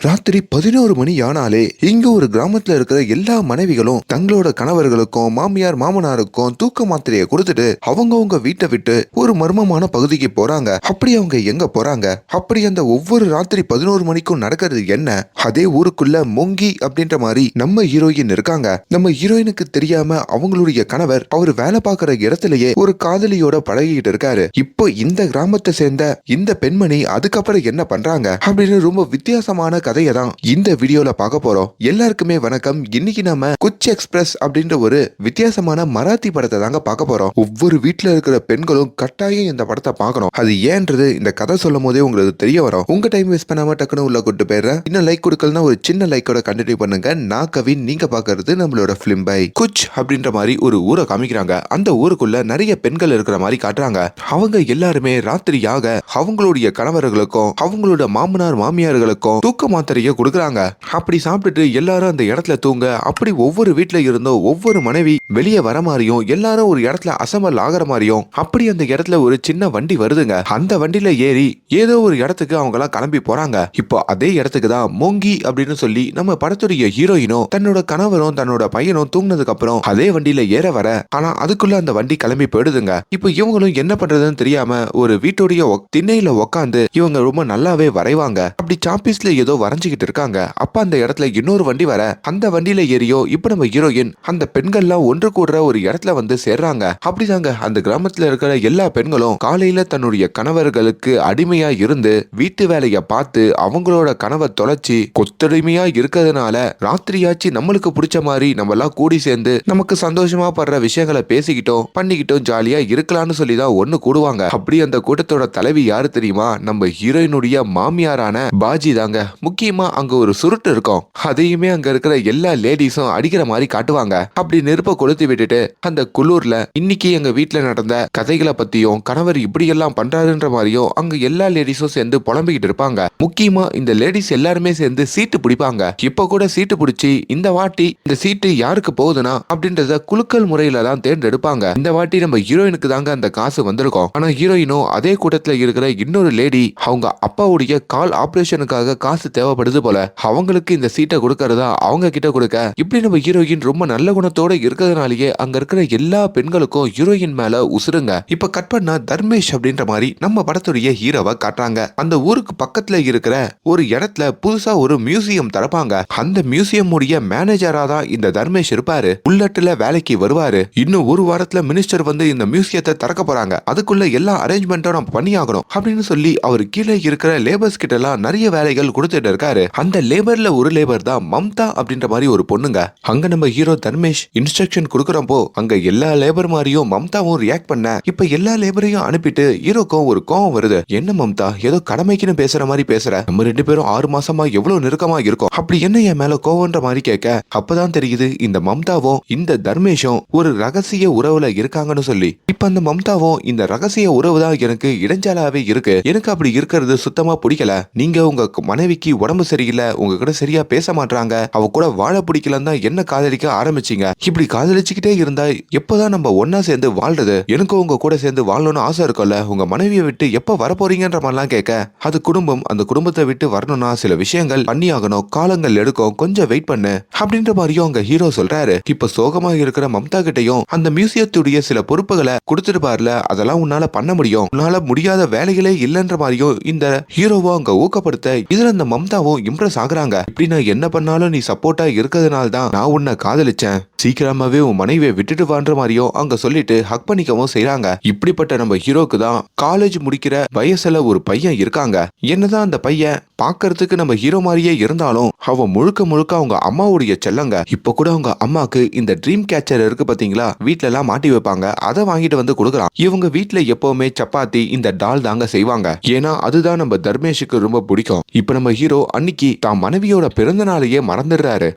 ராத்திரி பதினோரு மணி ஆனாலே இங்க ஒரு கிராமத்துல இருக்கிற எல்லா மனைவிகளும் தங்களோட கணவர்களுக்கும் மாமியார் மாமனாருக்கும் தூக்க மாத்திரையை கொடுத்துட்டு அவங்கவுங்க வீட்டை விட்டு ஒரு மர்மமான பகுதிக்கு போறாங்க. அப்படி அவங்க எங்க போறாங்க? அப்படி அந்த ஒவ்வொரு ராத்திரி பதினோரு மணிக்கும் நடக்கிறது என்ன? அதே ஊருக்குள்ள மொங்கி அப்படின்ற மாதிரி நம்ம ஹீரோயின் இருக்காங்க. நம்ம ஹீரோயினுக்கு தெரியாம அவங்களுடைய கணவர் அவர் வேலை பார்க்குற இடத்துலயே ஒரு காதலியோட பழகிட்டு இருக்காரு. இப்போ இந்த கிராமத்தை சேர்ந்த இந்த பெண்மணி அதுக்கப்புறம் என்ன பண்றாங்க? அப்படின்னு ரொம்ப வித்தியாசமான கதையை தான் இந்த வீடியோல பார்க்க போறோம். எல்லாருக்குமே வணக்கம். இன்னைக்கு நாம குச் எக்ஸ்பிரஸ் அப்படின்ற ஒரு வித்தியாசமான மராத்தி படத்தை தாங்க பார்க்க போறோம். ஒவ்வொரு வீட்ல இருக்கிற பெண்களும் கட்டாயம் இந்த படத்தை பார்க்கணும். அது ஏன்றது இந்த கதை சொல்லும் போதே உங்களுக்கு தெரிய வரும். உங்க டைம் வேஸ்ட் பண்ணாம டக்குனு உள்ள கூட்டு போயிடுறேன் இன்னும் லைக் கொடுக்கலனா ஒரு சின்ன லைக்கோட கண்டினியூ பண்ணுங்க. நான் கவின் நீங்க பாக்குறது நம்மளோட பிலிம் பை குச் அப்படின்ற மாதிரி ஒரு ஊரை காமிக்கிறாங்க. அந்த ஊருக்குள்ள நிறைய பெண்கள் இருக்கிற மாதிரி காட்டுறாங்க. அவங்க எல்லாருமே ராத்திரியாக அவங்களுடைய கணவர்களுக்கும் அவங்களோட மாமனார் மாமியார்களுக்கும் தூக்க மாத்திரையை கொடுக்குறாங்க. அப்படி சாப்பிட்டுட்டு எல்லாரும் அந்த இடத்துல தூங்க அப்படி ஒவ்வொரு வீட்டில் இருந்தும் ஒவ்வொரு மனைவி வெளியே வர மாதிரியும் எல்லாரும் ஒரு இடத்துல அசம்பல் ஆகிற மாதிரியும் அப்படி அந்த இடத்துல ஒரு சின்ன வண்டி வருதுங்க. அந்த வண்டியில ஏறி ஏதோ ஒரு இடத்துக்கு அவங்களாம் கிளம்பி போறாங்க. இப்போ அதே இடத்துக்கு தான் மோங்கி அப்படின்னு சொல்லி நம்ம படத்துடைய ஹீரோயினும் தன்னோட கணவரும் தன்னோட பையனும் தூங்கினதுக்கு அப்புறம் அதே வண்டியில ஏற வர ஆனா அதுக்குள்ள அந்த வண்டி கிளம்பி போயிடுதுங்க. இப்போ இவங்களும் என்ன பண்றதுன்னு தெரியாம ஒரு வீட்டுடைய திண்ணையில உக்காந்து இவங்க ரொம்ப நல்லாவே வரைவாங்க. அப்படி சாப்பீஸ்ல ஏதோ வரைஞ்சிக்கிட்டு இருக்காங்க. அப்ப அந்த இடத்துல இன்னொரு வண்டி வர அந்த வண்டியில ஏறியோ இப்ப நம்ம ஹீரோயின் அந்த பெண்கள்லாம் ஒன்று கூடுற ஒரு இடத்துல வந்து சேர்றாங்க. அப்படிதாங்க அந்த கிராமத்துல இருக்கிற எல்லா பெண்களும் காலையில தன்னுடைய கணவர்களுக்கு அடிமையா இருந்து வீட்டு வேலைய பார்த்து அவங்களோட கனவை தொலைச்சி கொத்தடிமையா இருக்கிறதுனால ராத்திரியாச்சு நம்மளுக்கு பிடிச்ச மாதிரி நம்ம எல்லாம் கூடி சேர்ந்து நமக்கு சந்தோஷமா படுற விஷயங்களை பேசிக்கிட்டோம் பண்ணிக்கிட்டோம் ஜாலியா இருக்கலாம்னு சொல்லி தான் ஒண்ணு கூடுவாங்க. அப்படி அந்த கூட்டத்தோட தலைவி யாரு தெரியுமா? நம்ம ஹீரோயினுடைய மாமியாரான பாஜி தாங்க முக்கியமா அங்க ஒரு சுருட்டு இருக்கும். அதையுமே அங்க இருக்கிற எல்லா லேடிஸும் அடிக்கிற மாதிரி காட்டுவாங்க. அப்படி நெருப்ப கொளுத்தி விட்டுட்டு அந்த குளூர்ல இன்னைக்கு எங்க வீட்டுல நடந்த கதைகளை பத்தியும் கணவர் இப்படி எல்லாம் பண்றாருன்ற மாதிரியும் அங்க எல்லா லேடிஸும் சேர்ந்து புலம்பிக்கிட்டு இருப்பாங்க. முக்கியமா இந்த லேடிஸ் எல்லாருமே சேர்ந்து சீட்டு பிடிப்பாங்க. இப்ப கூட சீட்டு பிடிச்சி இந்த வாட்டி இந்த சீட்டு யாருக்கு போகுதுன்னா அப்படின்றத குலுக்கல் முறையில தான் தேர்ந்தெடுப்பாங்க. இந்த வாட்டி நம்ம ஹீரோயினுக்கு தாங்க அந்த காசு வந்திருக்கும். ஆனா ஹீரோயினும் அதே கூட்டத்துல இருக்கிற இன்னொரு லேடி அவங்க அப்பாவுடைய கால் ஆபரேஷனுக்காக காசு தேவை தேவைப்படுது போல. அவங்களுக்கு இந்த சீட்டை கொடுக்கறதா அவங்க கிட்ட கொடுக்க. இப்படி நம்ம ஹீரோயின் ரொம்ப நல்ல குணத்தோட இருக்கிறதுனாலயே அங்க இருக்கிற எல்லா பெண்களுக்கும் ஹீரோயின் மேல உசுருங்க. இப்ப கட் பண்ணா தர்மேஷ் அப்படின்ற மாதிரி நம்ம படத்துடைய ஹீரோவை காட்டுறாங்க. அந்த ஊருக்கு பக்கத்துல இருக்கிற ஒரு இடத்துல புதுசா ஒரு மியூசியம் திறப்பாங்க. அந்த மியூசியம் உடைய மேனேஜரா தான் இந்த தர்மேஷ் இருப்பாரு. புல்லட்ல வேலைக்கு வருவாரு. இன்னும் ஒரு வாரத்துல மினிஸ்டர் வந்து இந்த மியூசியத்தை திறக்க போறாங்க. அதுக்குள்ள எல்லா அரேஞ்ச்மெண்ட்டும் நம்ம பண்ணியாகணும் அப்படின்னு சொல்லி அவர் கீழே இருக்கிற லேபர்ஸ் கிட்ட எல்லாம் நிறைய வேலைகள் கொடுத்துட்டு இருக்காரு அந்த லேபர்ல ஒரு லேபர் தான் மம்தா அப்படின்ற மாதிரி ஒரு பொண்ணுங்க. அங்க நம்ம ஹீரோ தர்மேஷ் இன்ஸ்ட்ரக்ஷன் கொடுக்குறப்போ அங்க எல்லா லேபர் மாதிரியும் மம்தாவும் ரியாக்ட் பண்ண இப்ப எல்லா லேபரையும் அனுப்பிட்டு ஹீரோக்கும் ஒரு கோவம் வருது. என்ன மம்தா ஏதோ கடமைக்குன்னு பேசுற மாதிரி பேசுற? நம்ம ரெண்டு பேரும் ஆறு மாசமா எவ்வளவு நெருக்கமா இருக்கோம்? அப்படி என்ன என் மேல கோவன்ற மாதிரி கேட்க அப்பதான் தெரியுது இந்த மம்தாவும் இந்த தர்மேஷும் ஒரு ரகசிய உறவுல இருக்காங்கன்னு சொல்லி. இப்ப அந்த மம்தாவும் இந்த ரகசிய உறவு தான் எனக்கு இடைஞ்சாலாவே இருக்கு. எனக்கு அப்படி இருக்கிறது சுத்தமா பிடிக்கல. நீங்க உங்க மனைவிக்கு உடம்பு சரியில்லை உங்ககிட்ட சரியா பேச மாட்றாங்க அவ கூட வாழ பிடிக்கலன்னு தான் என்ன காதலிக்க ஆரம்பிச்சீங்க? இப்படி காதலிச்சுக்கிட்டே இருந்தா எப்பதான் நம்ம ஒன்னா சேர்ந்து வாழ்றது? எனக்கு உங்க கூட சேர்ந்து வாழணும்னு ஆசை இருக்கும்ல உங்க மனைவியை விட்டு எப்ப வர போறீங்கன்ற மாதிரிலாம் கேட்க அது குடும்பம் அந்த குடும்பத்தை விட்டு வரணும்னா சில விஷயங்கள் பண்ணி ஆகணும் காலங்கள் எடுக்கும் கொஞ்சம் வெயிட் பண்ணு அப்படின்ற மாதிரியும் அங்க ஹீரோ சொல்றாரு. இப்ப சோகமா இருக்கிற மம்தா கிட்டயும் அந்த மியூசியத்துடைய சில பொறுப்புகளை கொடுத்துட்டு பாருல அதெல்லாம் உன்னால பண்ண முடியும். உன்னால முடியாத வேலைகளே இல்லைன்ற மாதிரியும் இந்த ஹீரோவை அங்க ஊக்கப்படுத்த இதுல அந்த மம்தாவும் இம்ப்ரெஸ் ஆகுறாங்க. இப்படி நான் என்ன பண்ணாலும் நீ சப்போர்ட்டா இருக்கிறதுனால தான் நான் உன்னை காதலிச்சேன். சீக்கிரமாவே உன் மனைவியை விட்டுட்டு வான்ற மாதிரியும் அங்க சொல்லிட்டு ஹக் பண்ணிக்கவும் செய்யறாங்க இப்படிப்பட்ட நம்ம ஹீரோக்கு தான் காலேஜ் முடிக்கிற வயசுல ஒரு பையன் இருக்காங்க. என்னதான் அந்த பையன் பார்க்கறதுக்கு நம்ம ஹீரோ மாதிரியே இருந்தாலும் அவன் முழுக்க முழுக்க அவங்க அம்மாவுடைய செல்லங்க. இப்ப கூட அவங்க அம்மாக்கு இந்த ட்ரீம் கேச்சர் இருக்கு பாத்தீங்களா? வீட்ல எல்லாம் மாட்டி வைப்பாங்க. அதை வாங்கிட்டு வந்து கொடுக்குறான். இவங்க வீட்ல எப்பவுமே சப்பாத்தி இந்த டால் தாங்க செய்வாங்க. ஏன்னா அதுதான் நம்ம தர்மேஷுக்கு ரொம்ப பிடிக்கும். இப்ப நம்ம ஹீரோ அன்னைக்கு தான் மனைவியோட பிறந்த நாளையே மறந்துடுறாரு.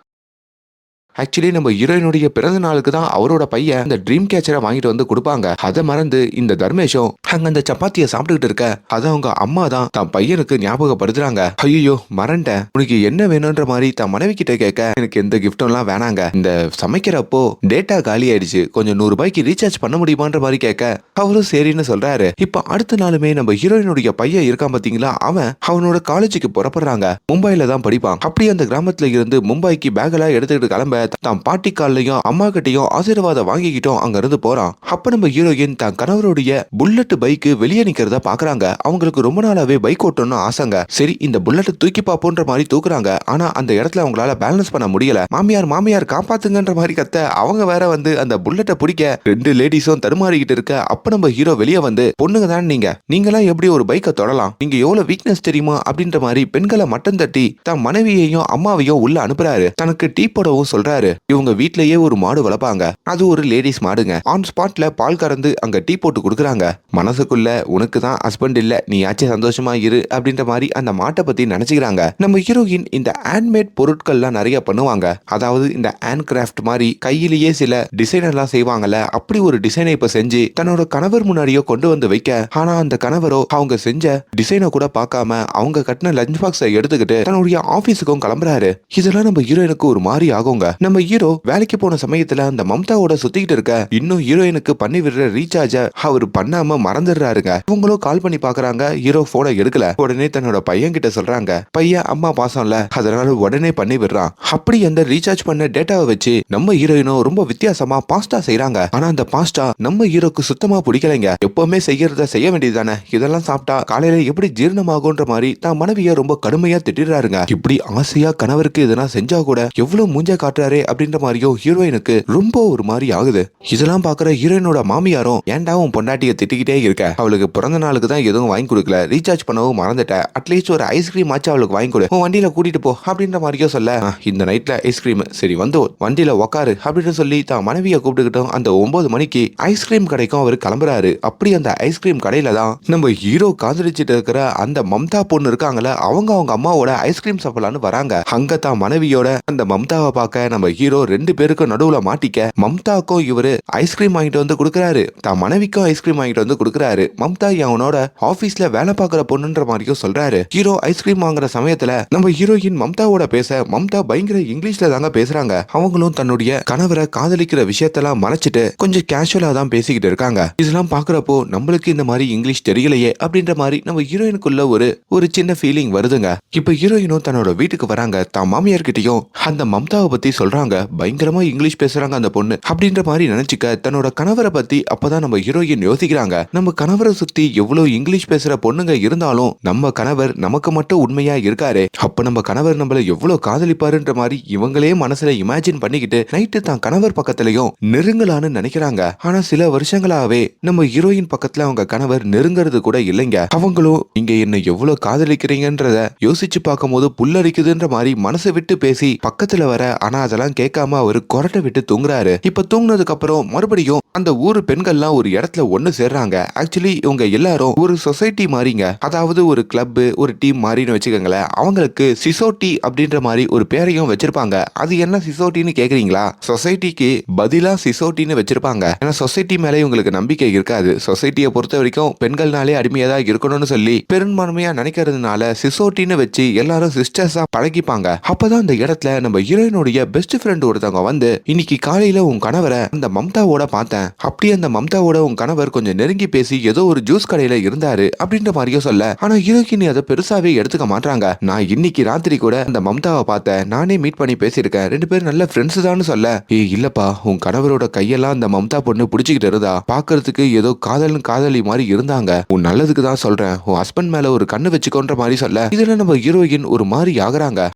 ஆக்சுவலி நம்ம ஹீரோயினுடைய பிறந்த நாளுக்கு தான் அவரோட பையன் அந்த ட்ரீம் கேச்சரை வாங்கிட்டு வந்து கொடுப்பாங்க. அதை மறந்து இந்த தர்மேஷும் அங்க அந்த சப்பாத்தியை சாப்பிட்டுக்கிட்டு இருக்க. அதை அவங்க அம்மா தான் தன் பையனுக்கு ஞாபகப்படுத்துறாங்க. ஐயோ மறந்துட்டேன். உனக்கு என்ன வேணும்ன்ற மாதிரி தன் மனைவி கிட்ட கேட்க எனக்கு எந்த கிஃப்ட்லாம் வேணாங்க. இந்த சமைக்கிறப்போ டேட்டா காலி ஆயிடுச்சு. கொஞ்சம் நூறு ரூபாய்க்கு ரீசார்ஜ் பண்ண முடியுமான்ற மாதிரி கேட்க அவரும் சரின்னு சொல்றாரு. இப்ப அடுத்த நாளுமே நம்ம ஹீரோயினுடைய பையன் இருக்கான் பாத்தீங்களா? அவன் அவனோட காலேஜுக்கு புறப்படுறாங்க. மும்பைல தான் படிப்பான். அப்படி அந்த கிராமத்துல இருந்து மும்பைக்கு பேக் எல்லாம் எடுத்துக்கிட்டு கிளம்ப தான் பாட்டி கால்லையும் அம்மா கிட்டயும் ஆசீர்வாதம் வாங்கிக்கிட்டும் அங்க இருந்து போறான். அப்ப நம்ம ஹீரோயின் தன் கணவருடைய புல்லட் பைக்கு வெளியே நிக்கிறத பாக்குறாங்க அவங்களுக்கு ரொம்ப நாளாவே பைக் ஓட்டணும்னு ஆசைங்க. சரி இந்த புல்லட்டை தூக்கி பாப்போன்ற மாதிரி தூக்குறாங்க. ஆனா அந்த இடத்துல அவங்களால பேலன்ஸ் பண்ண முடியல. மாமியார் மாமியார் காப்பாத்துங்கன்ற மாதிரி கத்த அவங்க வேற வந்து அந்த புல்லட்டை பிடிக்க ரெண்டு லேடிஸும் தடுமாறிக்கிட்டு இருக்க. அப்ப நம்ம ஹீரோ வெளியே வந்து பொண்ணுங்க தான் நீங்க? நீங்களாம் எப்படி ஒரு பைக்கை தொடலாம்? நீங்க எவ்வளவு வீக்னஸ் தெரியுமா? அப்படின்ற மாதிரி பெண்களை மட்டம் தட்டி தன் மனைவியையும் அம்மாவையும் உள்ள அனுப்புறாரு. தனக்கு டீ போடவும் சொல்றாரு. இவங்க வீட்லயே ஒரு மாடு வளர்ப்பாங்க. அது ஒரு லேடிஸ் மாடுங்க. ஆன் ஸ்பாட்ல பால் கறந்து அங்க டீ போட்டு கொடுக்குறாங்க. மனசுக்குள்ள உனக்கு தான் ஹஸ்பண்ட் இல்ல. நீ ஆச்சும் சந்தோஷமா இரு அப்படின்ற மாதிரி அந்த மாட்டை பத்தி நினைச்சுக்கிறாங்க. நம்ம ஹீரோயின் இந்த ஹேண்ட்மேட் பொருட்கள்லாம் நிறைய பண்ணுவாங்க. அதாவது இந்த ஹேண்ட் கிராஃப்ட் மாதிரி கையிலேயே சில டிசைன் எல்லாம் செய்வாங்கல்ல அப்படி ஒரு டிசைனை இப்ப செஞ்சு தன்னோட கணவர் முன்னாடியோ கொண்டு வந்து வைக்க ஆனா அந்த கணவரோ அவங்க செஞ்ச டிசைனை கூட பார்க்காம அவங்க கட்டின லஞ்ச் பாக்ஸை எடுத்துக்கிட்டு தன்னுடைய ஆபீஸுக்கும் கிளம்புறாரு. இதெல்லாம் நம்ம ஹீரோயினுக்கு ஒரு மாதிரி ஆகுங்க. நம்ம ஹீரோ வேலைக்கு போன சமயத்துல அந்த மம்தாவோட சுத்திக்கிட்டு இருக்க இன்னும் ஹீரோயினுக்கு பண்ணி விடுற ரீசார்ஜ அவர் பண்ணாம மறந்துடுறாருங்க. இவங்களும் கால் பண்ணி பாக்குறாங்க. ஹீரோ போனை எடுக்கல. உடனே தன்னோட பையன் கிட்ட சொல்றாங்க. பையன் அம்மா பாசம்ல அதனால உடனே பண்ணி விடுறான். அப்படி அந்த ரீசார்ஜ் பண்ண டேட்டாவை வச்சு நம்ம ஹீரோயினும் ரொம்ப வித்தியாசமா பாஸ்டா செய்யறாங்க ஆனா அந்த பாஸ்டா நம்ம ஹீரோக்கு சுத்தமா பிடிக்கலைங்க. எப்பவுமே செய்யறத செய்ய வேண்டியதுதானே. இதெல்லாம் சாப்பிட்டா காலையில எப்படி ஜீரணமாகும்ன்ற மாதிரி தான் மனைவிய ரொம்ப கடுமையா திட்டிடுறாருங்க. இப்படி ஆசையா கணவருக்கு இதெல்லாம் செஞ்சா கூட எவ்வளவு மூஞ்ச காட்டுற அப்படின்ற மாதிரியும் ஹீரோயினுக்கு ரொம்ப ஒரு மாதிரி ஆகுது. இதெல்லாம் பாக்குற ஹீரோயினோட மாமியாரும் ஏன்டா உன் திட்டிக்கிட்டே இருக்க? அவளுக்கு பிறந்த நாளுக்கு தான் எதுவும் வாங்கி கொடுக்கல. ரீசார்ஜ் பண்ணவும் மறந்துட்ட. அட்லீஸ்ட் ஒரு ஐஸ்கிரீம் ஆச்சு அவளுக்கு வாங்கி கொடு. உன் வண்டியில கூட்டிட்டு போ அப்படின்ற மாதிரியோ சொல்ல இந்த நைட்ல ஐஸ்கிரீம் சரி வந்து வண்டியில உக்காரு அப்படின்னு சொல்லி தான் மனைவியை கூப்பிட்டுக்கிட்டோம் அந்த ஒன்பது மணிக்கு ஐஸ்கிரீம் கடைக்கும் அவர் கிளம்புறாரு. அப்படி அந்த ஐஸ்கிரீம் கடையில தான் நம்ம ஹீரோ காதலிச்சிட்டு இருக்கிற அந்த மம்தா பொண்ணு இருக்காங்கல்ல அவங்க அவங்க அம்மாவோட ஐஸ்கிரீம் சாப்பிடலான்னு வராங்க. அங்க தான் மனைவியோட அந்த மம்தாவை பார்க்க நம்ம நம்ம ஹீரோ ரெண்டு பேருக்கும் நடுவுல மாட்டிக்க மம்தாக்கும் இவரு ஐஸ்கிரீம் வாங்கிட்டு வந்து கொடுக்குறாரு. தான் மனைவிக்கும் ஐஸ்கிரீம் வாங்கிட்டு வந்து கொடுக்குறாரு. மம்தா அவனோட ஆபீஸ்ல வேலை பாக்குற பொண்ணுன்ற மாதிரியும் சொல்றாரு. ஹீரோ ஐஸ்கிரீம் வாங்குற சமயத்துல நம்ம ஹீரோயின் மம்தாவோட பேச மம்தா பயங்கர இங்கிலீஷ்ல தாங்க பேசுறாங்க. அவங்களும் தன்னுடைய கணவரை காதலிக்கிற விஷயத்தெல்லாம் மறைச்சிட்டு கொஞ்சம் கேஷுவலா தான் பேசிக்கிட்டு இருக்காங்க. இதெல்லாம் பாக்குறப்போ நம்மளுக்கு இந்த மாதிரி இங்கிலீஷ் தெரியலையே அப்படின்ற மாதிரி நம்ம ஹீரோயினுக்குள்ள ஒரு ஒரு சின்ன ஃபீலிங் வருதுங்க. இப்ப ஹீரோயினும் தன்னோட வீட்டுக்கு வராங்க. தான் மாமியார் கிட்டயும் அந்த மம்தாவை பத்தி சொல்ற சொல்றாங்க பயங்கரமா இங்கிலீஷ் பேசுறாங்க அந்த பொண்ணு. அப்படின்ற மாதிரி நினைச்சுக்க தன்னோட கணவரை பத்தி அப்பதான் நம்ம ஹீரோயின் யோசிக்கிறாங்க. நம்ம கணவரை சுத்தி எவ்வளவு இங்கிலீஷ் பேசுற பொண்ணுங்க இருந்தாலும் நம்ம கணவர் நமக்கு மட்டும் உண்மையா இருக்காரு. அப்ப நம்ம கணவர் நம்மள எவ்வளவு காதலிப்பாருன்ற மாதிரி இவங்களே மனசுல இமேஜின் பண்ணிக்கிட்டு நைட்டு தான் கணவர் பக்கத்துலயும் நெருங்கலான்னு நினைக்கிறாங்க. ஆனா சில வருஷங்களாவே நம்ம ஹீரோயின் பக்கத்துல அவங்க கணவர் நெருங்கிறது கூட இல்லைங்க. அவங்களும் இங்க என்ன எவ்வளவு காதலிக்கிறீங்கன்றத யோசிச்சு பார்க்கும் போது புல்லரிக்குதுன்ற மாதிரி மனசை விட்டு பேசி பக்கத்துல வர ஆனா அதெல்லாம் கேட்காம அவர் கொரட்டை விட்டு தூங்குறாரு. இப்ப தூங்கினதுக்கு அப்புறம் மறுபடியும் அந்த ஊர் பெண்கள்லாம் ஒரு இடத்துல ஒன்னு சேர்றாங்க. ஆக்சுவலி இவங்க எல்லாரும் ஒரு சொசைட்டி மாறிங்க. அதாவது ஒரு கிளப் ஒரு டீம் மாதிரின்னு வச்சுக்கோங்களேன். அவங்களுக்கு சிசோட்டி அப்படின்ற மாதிரி ஒரு பேரையும் வச்சிருப்பாங்க. அது என்ன சிசோட்டின்னு கேக்குறீங்களா? சொசைட்டிக்கு பதிலா சிசோட்டின்னு வச்சிருப்பாங்க. ஏன்னா சொசைட்டி மேலே இவங்களுக்கு நம்பிக்கை இருக்காது. சொசைட்டியை பொறுத்த வரைக்கும் பெண்கள்னாலே அடிமையா தான் இருக்கணும்னு சொல்லி பெரும்பான்மையா நினைக்கிறதுனால சிசோட்டின்னு வச்சு எல்லாரும் சிஸ்டர்ஸா பழகிப்பாங்க. அப்பதான் அந்த இடத்துல நம்ம ஹீரோயினுடைய பெஸ்ட் ஃப்ரெண்ட் ஒருத்தவங்க வந்து இன்னைக்கு காலையில உன் கணவரை அந்த மம்தாவோட பார்த்தேன். அப்படியே அந்த மம்தாவோட உன் கணவர் கொஞ்சம் நெருங்கி பேசி ஏதோ ஒரு ஜூஸ் கடையில இருந்தாரு அப்படின்ற மாதிரியும் சொல்ல ஆனா ஹீரோக்கினி அதை பெருசாவே எடுத்துக்க மாட்டாங்க நான் இன்னைக்கு ராத்திரி கூட அந்த மம்தாவை பார்த்தேன். நானே மீட் பண்ணி பேசியிருக்கேன். ரெண்டு பேரும் நல்ல ஃப்ரெண்ட்ஸ் தான் சொல்ல. ஏய் இல்லப்பா. உன் கணவரோட கையெல்லாம் அந்த மம்தா பொண்ணு பிடிச்சிக்கிட்டு இருந்தா பாக்குறதுக்கு ஏதோ காதலன் காதலி மாதிரி இருந்தாங்க. உன் நல்லதுக்கு தான் சொல்றேன். உன் ஹஸ்பண்ட் மேல ஒரு கண்ணு வச்சுக்கோன்ற மாதிரி சொல்ல. இதுல நம்ம ஹீரோயின் ஒரு மாதிரி ஆகுறாங்க.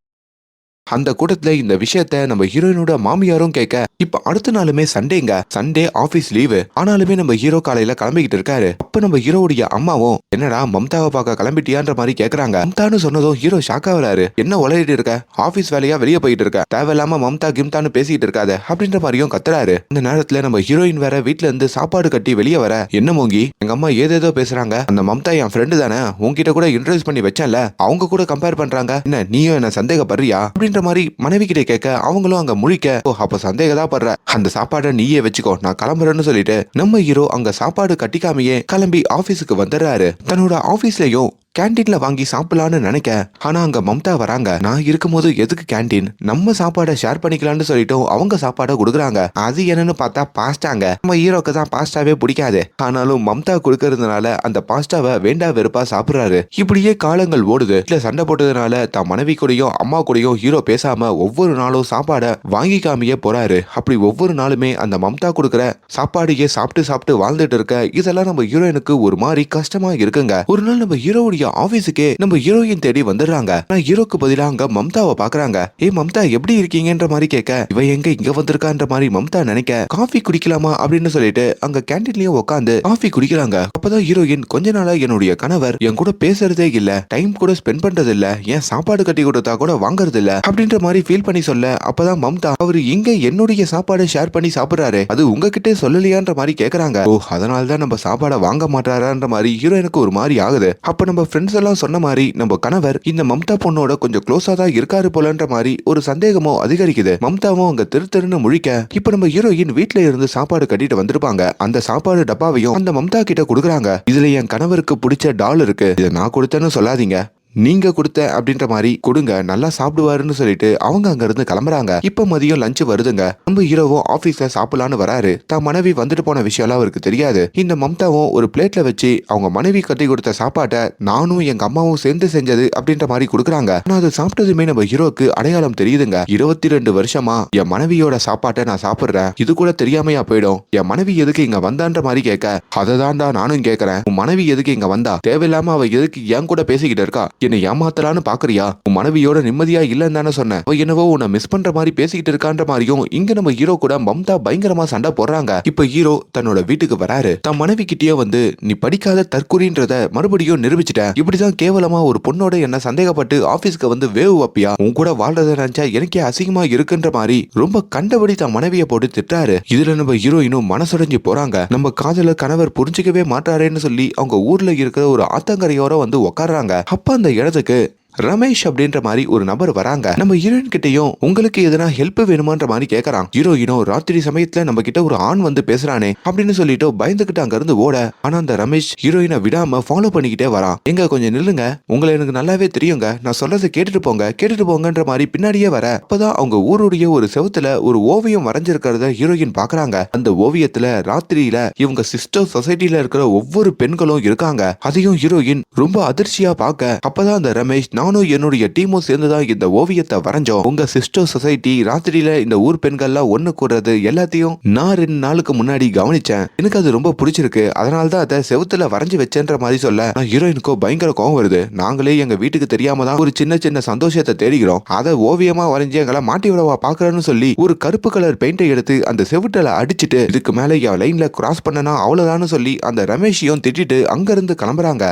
அந்த கூட்டத்துல இந்த விஷயத்த நம்ம ஹீரோயினோட மாமியாரும் கேட்க இப்ப அடுத்த நாளுமே சண்டேங்க. Sunday office leave. ஆனாலுமே நம்ம ஹீரோ காலையில கிளம்பிக்கிட்டு இருக்காரு. அப்ப நம்ம ஹீரோவுடைய அம்மாவும் என்னடா மம்தாவை பார்க்க கிளம்பிட்டியான்ற மாதிரி கேக்குறாங்க. மம்தான்னு சொன்னதும் ஹீரோ ஷாக் ஆகுறாரு என்ன உளறிட்டு இருக்க? ஆபீஸ் வேலையா வெளியே போயிட்டு இருக்க? தேவையில்லாம மம்தா கிம்தான்னு பேசிட்டு இருக்காத. அப்படின்ற மாதிரியும் கத்துறாரு. அந்த நேரத்துல நம்ம ஹீரோயின் வேற வீட்ல இருந்து சாப்பாடு கட்டி வெளியே வர என்ன மூங்கி? எங்க அம்மா ஏதேதோ பேசுறாங்க. அந்த மம்தா என் ஃப்ரெண்டு தானே. உன்கிட்ட கூட இன்ட்ரோஸ் பண்ணி வச்சேன்ல. அவங்க கூட கம்பேர் பண்றாங்க. என்ன நீயும் என்ன சந்தேகப்படுறியா? அப்படின்னு அப்படின்ற மாதிரி மனைவி கிட்ட கேட்க அவங்களும் அங்க முழிக்க ஓ அப்ப சந்தேகதா படுற அந்த சாப்பாடை நீயே வச்சுக்கோ நான் கிளம்புறேன்னு சொல்லிட்டு நம்ம ஹீரோ அங்க சாப்பாடு கட்டிக்காமையே கிளம்பி ஆபீஸுக்கு வந்துடுறாரு. தன்னோட ஆபீஸ்லயும் கேண்டீன்ல வாங்கி சாப்பிடலான்னு நினைக்க. ஆனா அங்க மம்தா வராங்க. நான் இருக்கும்போது எதுக்கு கேண்டீன்? நம்ம சாப்பாடை ஷேர் பண்ணிக்கலாம்னு சொல்லிட்டு அவங்க சாப்பாடை கொடுக்குறாங்க. அது என்னன்னு பார்த்தா பாஸ்டாங்க நம்ம ஹீரோக்கு தான் பாஸ்டாவே பிடிக்காது. ஆனாலும் மம்தா கொடுக்கறதுனால அந்த பாஸ்டாவை வேண்டா வெறுப்பா சாப்பிடுறாரு. இப்படியே காலங்கள் ஓடுது. இல்ல சண்டை போட்டதுனால தான் மனைவி கூடயும் அம்மா கூடயும் ஹீரோ பேசாம ஒவ்வொரு நாளும் சாப்பாடை வாங்கிக்காமையே போறாரு. அப்படி ஒவ்வொரு நாளுமே அந்த மம்தா கொடுக்குற சாப்பாடையே சாப்பிட்டு சாப்பிட்டு வாழ்ந்துட்டு இருக்க இதெல்லாம் நம்ம ஹீரோயினுக்கு ஒரு மாதிரி கஷ்டமா இருக்குங்க. ஒரு நாள் நம்ம ஹீரோவுடைய ஆபீஸுக்கே நம்ம ஹீரோயின் தேடி வந்துடுறாங்க. ஆனா ஹீரோக்கு பதிலா அங்க மம்தாவை பாக்குறாங்க. ஏ மம்தா எப்படி இருக்கீங்கன்ற மாதிரி கேட்க. இவ எங்க இங்க வந்திருக்கான்ற மாதிரி மம்தா நினைக்க. காஃபி குடிக்கலாமா? அப்படின்னு சொல்லிட்டு அங்க கேண்டீன்லயும் உட்காந்து காஃபி குடிக்கிறாங்க. அப்பதான் ஹீரோயின் கொஞ்ச நாளா என்னுடைய கணவர் என் கூட பேசுறதே இல்ல. டைம் கூட ஸ்பெண்ட் பண்றது இல்ல ஏன் சாப்பாடு கட்டி கொடுத்தா கூட வாங்குறது இல்ல அப்படின்ற மாதிரி ஃபீல் பண்ணி சொல்ல அப்பதான் மம்தா அவரு இங்க என்னுடைய சாப்பாடு ஷேர் பண்ணி சாப்பிடுறாரு. அது உங்ககிட்ட சொல்லலையான்ற மாதிரி கேக்குறாங்க. ஓ அதனால தான் நம்ம சாப்பாடை வாங்க மாட்டாரான்ற மாதிரி ஹீரோயினுக்கு ஒரு மாதிரி ஆகுது. அப்ப நம்ம ஃப்ரெண்ட்ஸ் எல்லாம் சொன்ன மாதிரி நம்ம கணவர் இந்த மம்தா பொண்ணோட கொஞ்சம் க்ளோஸா தான் இருக்காரு போலன்ற மாதிரி ஒரு சந்தேகமோ அதிகரிக்குது. மம்தாவும் அங்க திரு திருன்னு முழிக்க இப்ப நம்ம ஹீரோயின் வீட்ல இருந்து சாப்பாடு கட்டிட்டு வந்திருப்பாங்க. அந்த சாப்பாடு டப்பாவையும் அந்த மம்தா கிட்ட கொடுக்குறாங்க. இதுல என் கணவருக்கு பிடிச்ச டால் இருக்கு. இதை நான் கொடுத்தேன்னு சொல்லாதீங்க. நீங்க கொடுத்த அப்படின்ற மாதிரி கொடுங்க நல்லா சாப்பிடுவாருன்னு சொல்லிட்டு அவங்க அங்க இருந்து கிளம்புறாங்க. இப்ப மதியம் லஞ்ச் வருதுங்க. நம்ம ஹீரோவும் ஆபீஸ்ல சாப்பிடலான்னு வராரு. தான் மனைவி வந்துட்டு போன விஷயம்லாம் அவருக்கு தெரியாது. இந்த மம்தாவும் ஒரு பிளேட்ல வச்சு அவங்க மனைவி கட்டி கொடுத்த சாப்பாட்டை நானும் எங்க அம்மாவும் சேர்ந்து செஞ்சது அப்படின்ற மாதிரி கொடுக்குறாங்க. ஆனா அது சாப்பிட்டதுமே நம்ம ஹீரோக்கு அடையாளம் தெரியுதுங்க. இருபத்தி ரெண்டு வருஷமா என் மனைவியோட சாப்பாட்டை நான் சாப்பிடுறேன். இது கூட தெரியாமையா போயிடும். என் மனைவி எதுக்கு இங்க வந்தான்ற மாதிரி கேட்க அதை தான்டா நானும் கேட்கறேன். உன் மனைவி எதுக்கு இங்க வந்தா? தேவையில்லாம அவ எதுக்கு என் கூட பேசிக்கிட்டு இருக்கா? என்னை ஏமாத்தலான்னு பாக்குறியா? உன் மனைவியோட நிம்மதியா இல்லன்னு தானே சொன்னேன். அவ என்னவோ உன்னை மிஸ் பண்ற மாதிரி பேசிக்கிட்டு இருக்கான்ற மாதிரியும் இங்க நம்ம ஹீரோ கூட மம்தா பயங்கரமா சண்டை போடுறாங்க. இப்ப ஹீரோ தன்னோட வீட்டுக்கு வராரு. தன் மனைவி கிட்டயே வந்து நீ படிக்காத தற்கொலைன்றத மறுபடியும் நிரூபிச்சிட்டேன். இப்படிதான் கேவலமா ஒரு பொண்ணோட என்ன சந்தேகப்பட்டு ஆபீஸ்க்கு வந்து வேவு வப்பியா? உன் கூட வாழ்றத நினைச்சா எனக்கே அசிங்கமா இருக்குன்ற மாதிரி ரொம்ப கண்டபடி தன் மனைவியை போட்டு திட்டாரு இதுல நம்ம ஹீரோயினும் மனசுடைஞ்சு போறாங்க. நம்ம காதல கணவர் புரிஞ்சுக்கவே மாட்டாரேன்னு சொல்லி அவங்க ஊர்ல இருக்கிற ஒரு ஆத்தங்கரையோர வந்து உக்காடுறாங்க அப்ப அந்த இடத்துக்கு ரமேஷ் அப்படின்ற மாதிரி ஒரு நபர் வராங்க. நம்ம ஹீரோயின் கிட்டயும் உங்களுக்கு எதனா ஹெல்ப் வேணுமான்ற மாதிரி கேக்குறான். ஹீரோயினோ ராத்திரி சமயத்துல நம்ம கிட்ட ஒரு ஆண் வந்து பேசுறானே அப்படின்னு சொல்லிட்டு பயந்துகிட்டு அங்க இருந்து ஓட. ஆனா அந்த ரமேஷ் ஹீரோயினை விடாம ஃபாலோ பண்ணிக்கிட்டே வரான் எங்க கொஞ்சம் நில்லுங்க. உங்களை எனக்கு நல்லாவே தெரியுங்க. நான் சொல்றதை கேட்டுட்டு போங்க. கேட்டுட்டு போங்கன்ற மாதிரி பின்னாடியே வர. அப்பதான் அவங்க ஊருடைய ஒரு செவுத்துல ஒரு ஓவியம் வரைஞ்சிருக்கிறத ஹீரோயின் பாக்குறாங்க. அந்த ஓவியத்துல ராத்திரியில இவங்க சிஸ்டர் சொசைட்டில இருக்கிற ஒவ்வொரு பெண்களும் இருக்காங்க. அதையும் ஹீரோயின் ரொம்ப அதிர்ச்சியா பார்க்க அப்பதான் அந்த ரமேஷ் நானும் என்னுடைய டீமும் சேர்ந்து தான் இந்த ஓவியத்தை வரைஞ்சோம். உங்க சிஸ்டர் சொசைட்டி ராத்திரியில இந்த ஊர் பெண்கள்லாம் ஒண்ணு கூடுறது எல்லாத்தையும் நான் ரெண்டு நாளுக்கு முன்னாடி கவனிச்சேன். எனக்கு அது ரொம்ப பிடிச்சிருக்கு. அதனால தான் அதை செவுத்துல வரைஞ்சு வச்சேன்ற மாதிரி சொல்ல நான் ஹீரோயினுக்கோ பயங்கர கோவம் வருது. நாங்களே எங்க வீட்டுக்கு தெரியாம தான் ஒரு சின்ன சின்ன சந்தோஷத்தை தேடிக்கிறோம் அதை ஓவியமா வரைஞ்சு எங்களை மாட்டி விடவா பாக்குறேன்னு சொல்லி ஒரு கருப்பு கலர் பெயிண்டை எடுத்து அந்த செவுட்டல அடிச்சிட்டு இதுக்கு மேல என் லைன்ல கிராஸ் பண்ணனா அவ்வளவுதான்னு சொல்லி அந்த ரமேஷையும் திட்டிட்டு அங்கிருந்து கிளம்புறாங்க.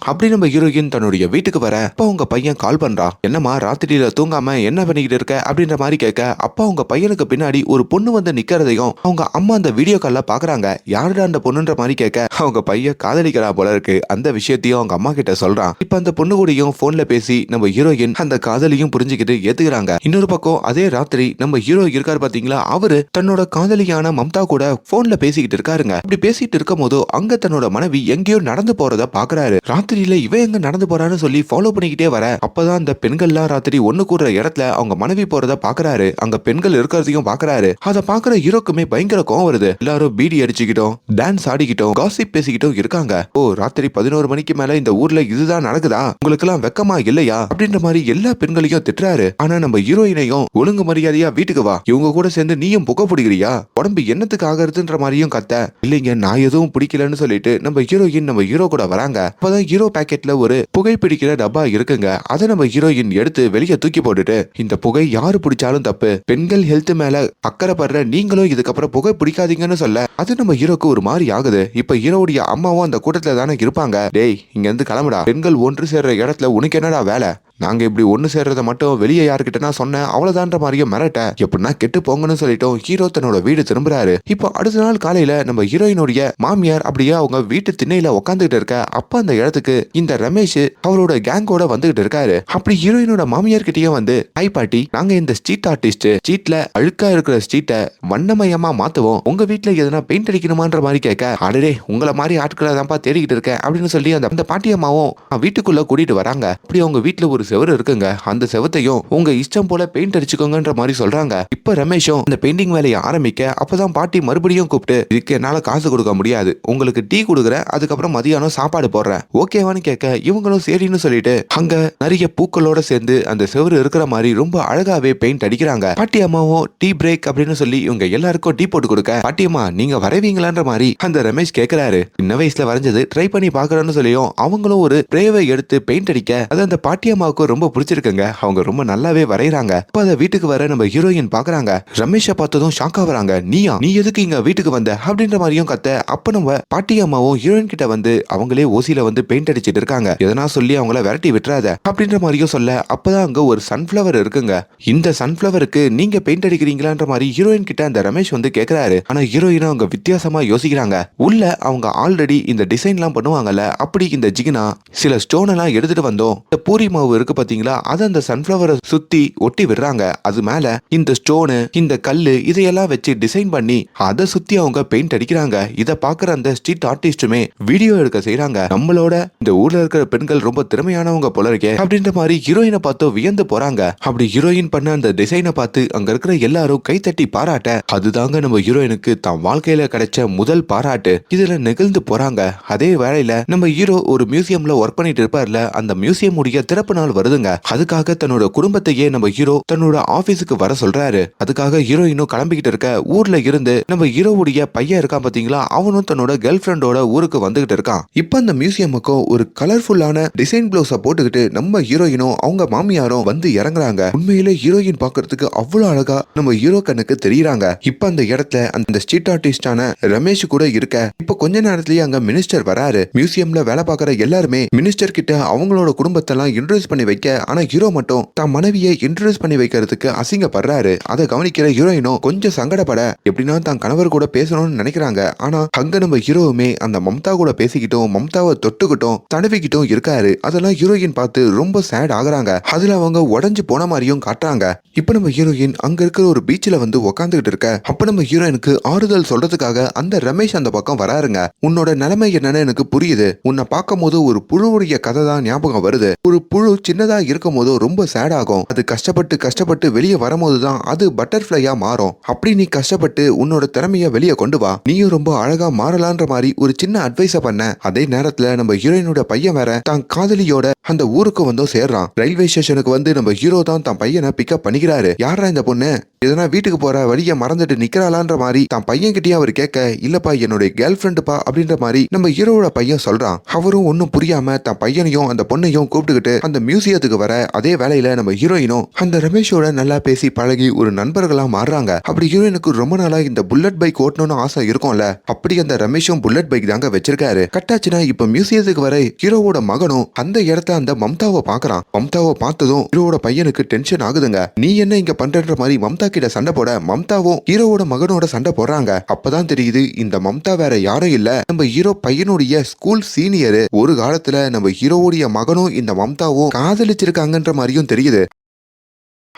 அப்படி நம்ம ஹீரோயின் தன்னுடைய வீட்டுக்கு வர அப்ப உங்க பையன் கால் பண்றான் என்னம்மா ராத்திரியில தூங்காம என்ன பண்ணிக்கிட்டு இருக்க? அப்படின்ற மாதிரி கேட்க அப்பா உங்க பையனுக்கு பின்னாடி ஒரு பொண்ணு வந்து நிக்கிறதையும் அவங்க அம்மா அந்த வீடியோ கால்ல பாக்குறாங்க. யாருடா அந்த பொண்ணுன்ற மாதிரி கேட்க அவங்க பையன் காதலிக்கிறா போல இருக்கு. அந்த விஷயத்தையும் அவங்க அம்மா கிட்ட சொல்றான். இப்ப அந்த பொண்ணு கூடயும் போன்ல பேசி நம்ம ஹீரோயின் அந்த காதலியும் புரிஞ்சுக்கிட்டு ஏத்துக்கிறாங்க. இன்னொரு பக்கம் அதே ராத்திரி நம்ம ஹீரோ இருக்காரு பாத்தீங்களா? அவரு தன்னோட காதலியான மம்தா கூட போன்ல பேசிக்கிட்டு இருக்காருங்க. அப்படி பேசிட்டு இருக்கும் போது அங்க தன்னோட மனைவி எங்கேயோ நடந்து போறத பாக்குறாரு. ராத்திரியில இவன் எங்க நடந்து போறான்னு சொல்லி ஃபாலோ பண்ணிக்கிட்டே வர. அப்பதான் அந்த பெண்கள்லாம் ராத்திரி ஒண்ணு கூடுற இடத்துல அவங்க மனைவி போறத பாக்குறாரு. அங்க பெண்கள் இருக்கிறதையும் பாக்குறாரு. அதை பாக்குற ஹீரோக்குமே பயங்கர கோவம் வருது. எல்லாரும் பீடி அடிச்சுக்கிட்டோம் டான்ஸ் ஆடிக்கிட்டோம் காசிப் பேசிக்கிட்டும் இருக்காங்க. ஓ ராத்திரி பதினோரு மணிக்கு மேல இந்த ஊர்ல இதுதான் நடக்குதா? உங்களுக்கு எல்லாம் வெக்கமா இல்லையா? அப்படின்ற மாதிரி எல்லா பெண்களையும் திட்டுறாரு. ஆனா நம்ம ஹீரோயினையும் ஒழுங்கு மரியாதையா வீட்டுக்கு வா. இவங்க கூட சேர்ந்து நீயும் புகை பிடிக்கிறியா? உடம்பு என்னத்துக்கு ஆகிறதுன்ற மாதிரியும் கத்த. இல்லைங்க நான் எதுவும் பிடிக்கலன்னு சொல்லிட்டு நம்ம ஹீரோயின் நம்ம ஹீரோ கூட வராங்க. அப்பதான் ஹீரோ பேக்கெட்ல ஒரு புகை பிடிக்கிற டப்பா இருக்குங்க. அதை நம்ம ஹீரோயின் எடுத்து வெளியே தூக்கி போட்டுட்டு இந்த புகை யாரு பிடிச்சாலும் தப்பு. பெண்கள் ஹெல்த் மேல அக்கறைப்படுற நீங்களும் இதுக்கப்புறம் புகை பிடிக்காதீங்கன்னு சொல்ல அது நம்ம ஹீரோக்கு ஒரு மாதிரி ஆகுது. இப்ப ஹீரோவுடைய அம்மாவும் அந்த கூட்டத்துல தானே இருப்பாங்க. டேய் இங்க இருந்து கிளம்புடா. பெண்கள் ஒன்று சேர்ற இடத்துல உனக்கு என்னடா வேலை? நாங்க இப்படி ஒன்று சேர்றத மட்டும் வெளியே யாருக்கிட்ட நான் சொன்னேன் அவ்வளவுதான்ற மாதிரியும் மிரட்ட எப்படின்னா கெட்டு போங்கன்னு சொல்லிட்டோம் ஹீரோ தன்னோட வீடு திரும்புறாரு. இப்போ அடுத்த நாள் காலையில நம்ம ஹீரோயினுடைய மாமியார் அப்படியே அவங்க வீட்டு திண்ணையில உட்காந்துக்கிட்டு இருக்க அப்ப அந்த இடத்துக்கு இந்த ரமேஷ் அவரோட கேங்கோட வந்துகிட்டு இருக்காரு. அப்படி ஹீரோயினோட மாமியார் கிட்டயே வந்து ஹை பாட்டி நாங்க இந்த ஸ்ட்ரீட் ஆர்டிஸ்ட் ஸ்ட்ரீட்ல அழுக்கா இருக்கிற ஸ்ட்ரீட்டை வண்ணமயமா மாத்துவோம். உங்க வீட்டுல எதனா பெயிண்ட் அடிக்கணுமான்ற மாதிரி கேட்க அடடே உங்கள மாதிரி ஆட்களை தான்ப்பா தேடிக்கிட்டு இருக்கேன் அப்படின்னு சொல்லி அந்த அந்த பாட்டி அம்மாவும் வீட்டுக்குள்ள கூட்டிட்டு வராங்க. அப்படி அவங்க வீட்டுல ஒரு செவரு இருக்குங்க. அந்த செவத்தையும் உங்க இஷ்டம் போல பெயிண்ட் அடிச்சுக்கோங்கன்ற மாதிரி சொல்றாங்க. இப்ப ரமேஷும் அந்த பெயிண்டிங் வேலையை ஆரம்பிக்க அப்பதான் பாட்டி மறுபடியும் கூப்பிட்டு இதுக்கு என்னால காசு கொடுக்க முடியாது. உங்களுக்கு டீ கொடுக்குறேன். அதுக்கப்புறம் மதியானம் சாப்பாடு போடுறேன். ஓகேவான்னு கேட்க இவங்களும் சரின்னு சொல்லிட்டு அங்க நிறைய பூக்களோட சேர்ந்து அந்த செவரு இருக்கிற மாதிரி ரொம்ப அழகாவே பெயிண்ட் அடிக்கிறாங்க. பாட்டி அம்மாவும் டீ பிரேக் அப்படின்னு சொல்லி இவங்க எல்லாருக்கும் டீ போட்டு கொடுக்க பாட்டியம்மா நீங்க வரைவீங்களான்ற மாதிரி அந்த ரமேஷ் கேக்குறாரு. சின்ன வயசுல வரைஞ்சது ட்ரை பண்ணி பாக்குறேன்னு சொல்லியும் அவங்களும் ஒரு பிரேவை எடுத்து பெயிண்ட் அடிக்க அது அந்த பாட்டியம்மாவுக்கு ரொம்ப பிடிச்சிருக்குங்க. அவங்க ரொம்ப நல்லாவே வரைகிறாங்க அப்ப அதை வீட்டுக்கு வர நம்ம ஹீரோயின் பாக்குறாங்க. ரமேஷை பார்த்ததும் ஷாக்கா வராங்க. நீயா நீ எதுக்கு இங்க வீட்டுக்கு வந்த? அப்படின்ற மாதிரியும் கத்த அப்ப நம்ம பாட்டி அம்மாவும் ஹீரோயின் கிட்ட வந்து அவங்களே ஓசியில வந்து பெயிண்ட் அடிச்சிட்டு இருக்காங்க. எதனா சொல்லி அவங்கள விரட்டி விட்டுறாத. அப்படின்ற மாதிரியும் சொல்ல அப்பதான் அங்க ஒரு சன்ஃபிளவர் இருக்குங்க. இந்த சன்ஃபிளவருக்கு நீங்க பெயிண்ட் அடிக்கிறீங்களான்ற மாதிரி ஹீரோயின் கிட்ட அந்த ரமேஷ் வந்து கேக்குறாரு. ஆனா ஹீரோயின் அவங்க வித்தியாசமா யோசிக்கிறாங்க. உள்ள அவங்க ஆல்ரெடி இந்த டிசைன்லாம் பண்ணுவாங்கல்ல அப்படி இந்த ஜிகினா சில ஸ்டோன் எல்லாம் எடுத்துட்டு வந்தோம். இந்த பூரி மாவு இருக்கு பாத்தீங்களா? அதை அந்த சன்ஃபிளவரை சுத்தி ஒட்டி விடுறாங்க. அது மேல இந்த ஸ்டோனு இந்த கல்லு இதையெல்லாம் வச்சு டிசைன் பண்ணி அதை சுத்தி அவங்க பெயிண்ட் அடிக்கிறாங்க. இத பாக்குற அந்த ஸ்ட்ரீட் ஆர்டிஸ்டுமே வீடியோ எடுக்க செய்யறாங்க நம்மளோட இந்த ஊர்ல இருக்கிற பெண்கள் ரொம்ப திறமையானவங்க போல இருக்கே. அப்படின்ற மாதிரி ஹீரோயினை பார்த்து வியந்து போறாங்க. அப்படி ஹீரோயின் பண்ண அந்த டிசைனை பார்த்து அங்க இருக்கிற எல்லாரும் கைத்தட்டி பாராட்ட அதுதாங்க நம்ம ஹீரோயினுக்கு தான் வாழ்க்கையில கிடைச்ச முதல் பாராட்டு. இதுல நெகிழ்ந்து போறாங்க. அதே வேளையில நம்ம ஹீரோ ஒரு மியூசியம்ல ஒர்க் பண்ணிட்டு இருப்பார்ல. அந்த மியூசியம் உடைய திறப்பு நாள் வருதுங்க. அதுக்காக தன்னோட குடும்பத்தையே நம்ம ஹீரோ தன்னோட ஆபீஸுக்கு வர சொல்றாரு. அதுக்காக ஹீரோயினும் கிளம்பிக்கிட்டு இருக்க ஊர்ல இருந்து நம்ம ஹீரோவுடைய பையன் இருக்கான் பாத்தீங்களா? அவனும் தன்னோட கேர்ள் ஃபிரெண்டோட ஊருக்கு வந்துகிட்டு இருக்கான். இப்ப அந்த மியூசியமுக்கும் ஒரு கலர்ஃபுல்லான டிசைன் பிளவுஸ போட்டுக்கிட்டு நம்ம ஹீரோயினும் அவங்க மாமியாரும் வந்து இறங்குறாங்க. உண்மையிலே ஹீரோயின் பாக்குறதுக்கு அவ்வளவு அழகா நம்ம ஹீரோ கண்ணுக்கு தெரியறாங்க. இப்ப அந்த இடத்துல அந்த ஸ்ட்ரீட் ஆர்டிஸ்டான ரமேஷ் கூட இருக்க. இப்ப கொஞ்ச நேரத்திலேயே அங்க மினிஸ்டர் வராரு. மியூசியம்ல வேலை பாக்குற எல்லாருமே மினிஸ்டர் கிட்ட அவங்களோட குடும்பத்தெல்லாம் இன்ட்ரோடியூஸ் பண்ணி வைக்க ஆனா ஹீரோ மட்டும் தான் மனைவியை இன்ட்ரடியூஸ் பண்ணி வைக்கிறதுக்கு அசிங்கப்படுறாரு. அதை கவனிக்கிற ஹீரோயினும் கொஞ்சம் சங்கடப்பட எப்படின்னா தான் கணவர் கூட பேசணும்னு நினைக்கிறாங்க. ஆனா அங்க நம்ம ஹீரோவுமே அந்த மம்தா கூட பேசிக்கிட்டும் மம்தாவை தொட்டுக்கிட்டும் தடவிக்கிட்டும் இருக்காரு. அதெல்லாம் ஹீரோயின் பார்த்து ரொம்ப சேட் ஆகுறாங்க. அதுல அவங்க உடஞ்சு போன மாதிரியும் காட்டுறாங்க. இப்ப நம்ம ஹீரோயின் அங்க இருக்கிற ஒரு பீச்ல வந்து உக்காந்துகிட்டு இருக்க. அப்ப நம்ம ஹீரோயினுக்கு ஆறுதல் சொல்றதுக்காக அந்த ரமேஷ் அந்த பக்கம் வராருங்க. உன்னோட நிலைமை என்னன்னு எனக்கு புரியுது. உன்னை பார்க்கும் போது ஒரு புழுவுடைய கதை தான் ஞாபகம் வருது. ஒரு புழு சின்னதா இருக்கும் போதோ ரொம்ப சேட் ஆகும். அது கஷ்டப்பட்டு கஷ்டப்பட்டு வெளியே வரும்போது தான் அது பட்டர்ஃப்ளையா மாறும். அப்படி நீ கஷ்டப்பட்டு உன்னோட திறமைய வெளியே கொண்டு வா. நீயும் ரொம்ப அழகா மாறலான்ற மாதிரி ஒரு சின்ன அட்வைஸ பண்ண. அதே நேரத்துல நம்ம ஹீரோயினோட பையன் வேற தான் காதலியோட அந்த ஊருக்கு வந்தோ சேர்றான். ரயில்வே ஸ்டேஷனுக்கு வந்து நம்ம ஹீரோ தான் தன் பையனை பிக்கப் பண்ணிக்கிறாரு. யாரா இந்த பொண்ணு? எதனா வீட்டுக்கு போற வழிய மறந்துட்டு நிக்கிறாளான்ற மாதிரி தான் பையன் கிட்டயே அவர் கேட்க இல்லப்பா என்னுடைய கேர்ள் ஃப்ரெண்டுப்பா அப்படின்ற மாதிரி நம்ம ஹீரோவோட பையன் சொல்றான். அவரும் ஒன்னும் புரியாம தான் பையனையும் அந்த பொண்ணையும் கூப்பிட்டுக்கிட்டு அந்த மியூசியத்துக்கு வர அதே வேலையில நம்ம ஹீரோயினும் அந்த ரமேஷோட நல்லா பேசி பழகி ஒரு நண்பர்களா மாறுறாங்க. அப்படி ஹீரோயினுக்கு ரொம்ப நாளா இந்த புல்லட் பைக் ஓட்டணும்னு ஆசை இருக்கும்ல அப்படி அந்த ரமேஷும் புல்லட் பைக் தாங்க வச்சிருக்காரு. கட்டாச்சுன்னா இப்ப மியூசியத்துக்கு வர ஹீரோவோட மகனும் அந்த இடத்த அந்த மம்தாவை பாக்குறான் மம்தாவை பார்த்ததும் ஹீரோவோட பையனுக்கு டென்ஷன் ஆகுதுங்க. நீ என்ன இங்க பண்றன்ற மாதிரி மம்தா கிட்ட சண்டை போட மம்தாவும் ஹீரோவோட மகனோட சண்டை போடுறாங்க. அப்பதான் தெரியுது இந்த மம்தா வேற யாரும் இல்ல. நம்ம ஹீரோ பையனுடைய ஸ்கூல் சீனியர் ஒரு காலத்துல நம்ம ஹீரோவுடைய மகனும் இந்த மம்தாவும் காதலிச்சிருக்காங்கன்ற மாதிரியும் தெரியுது.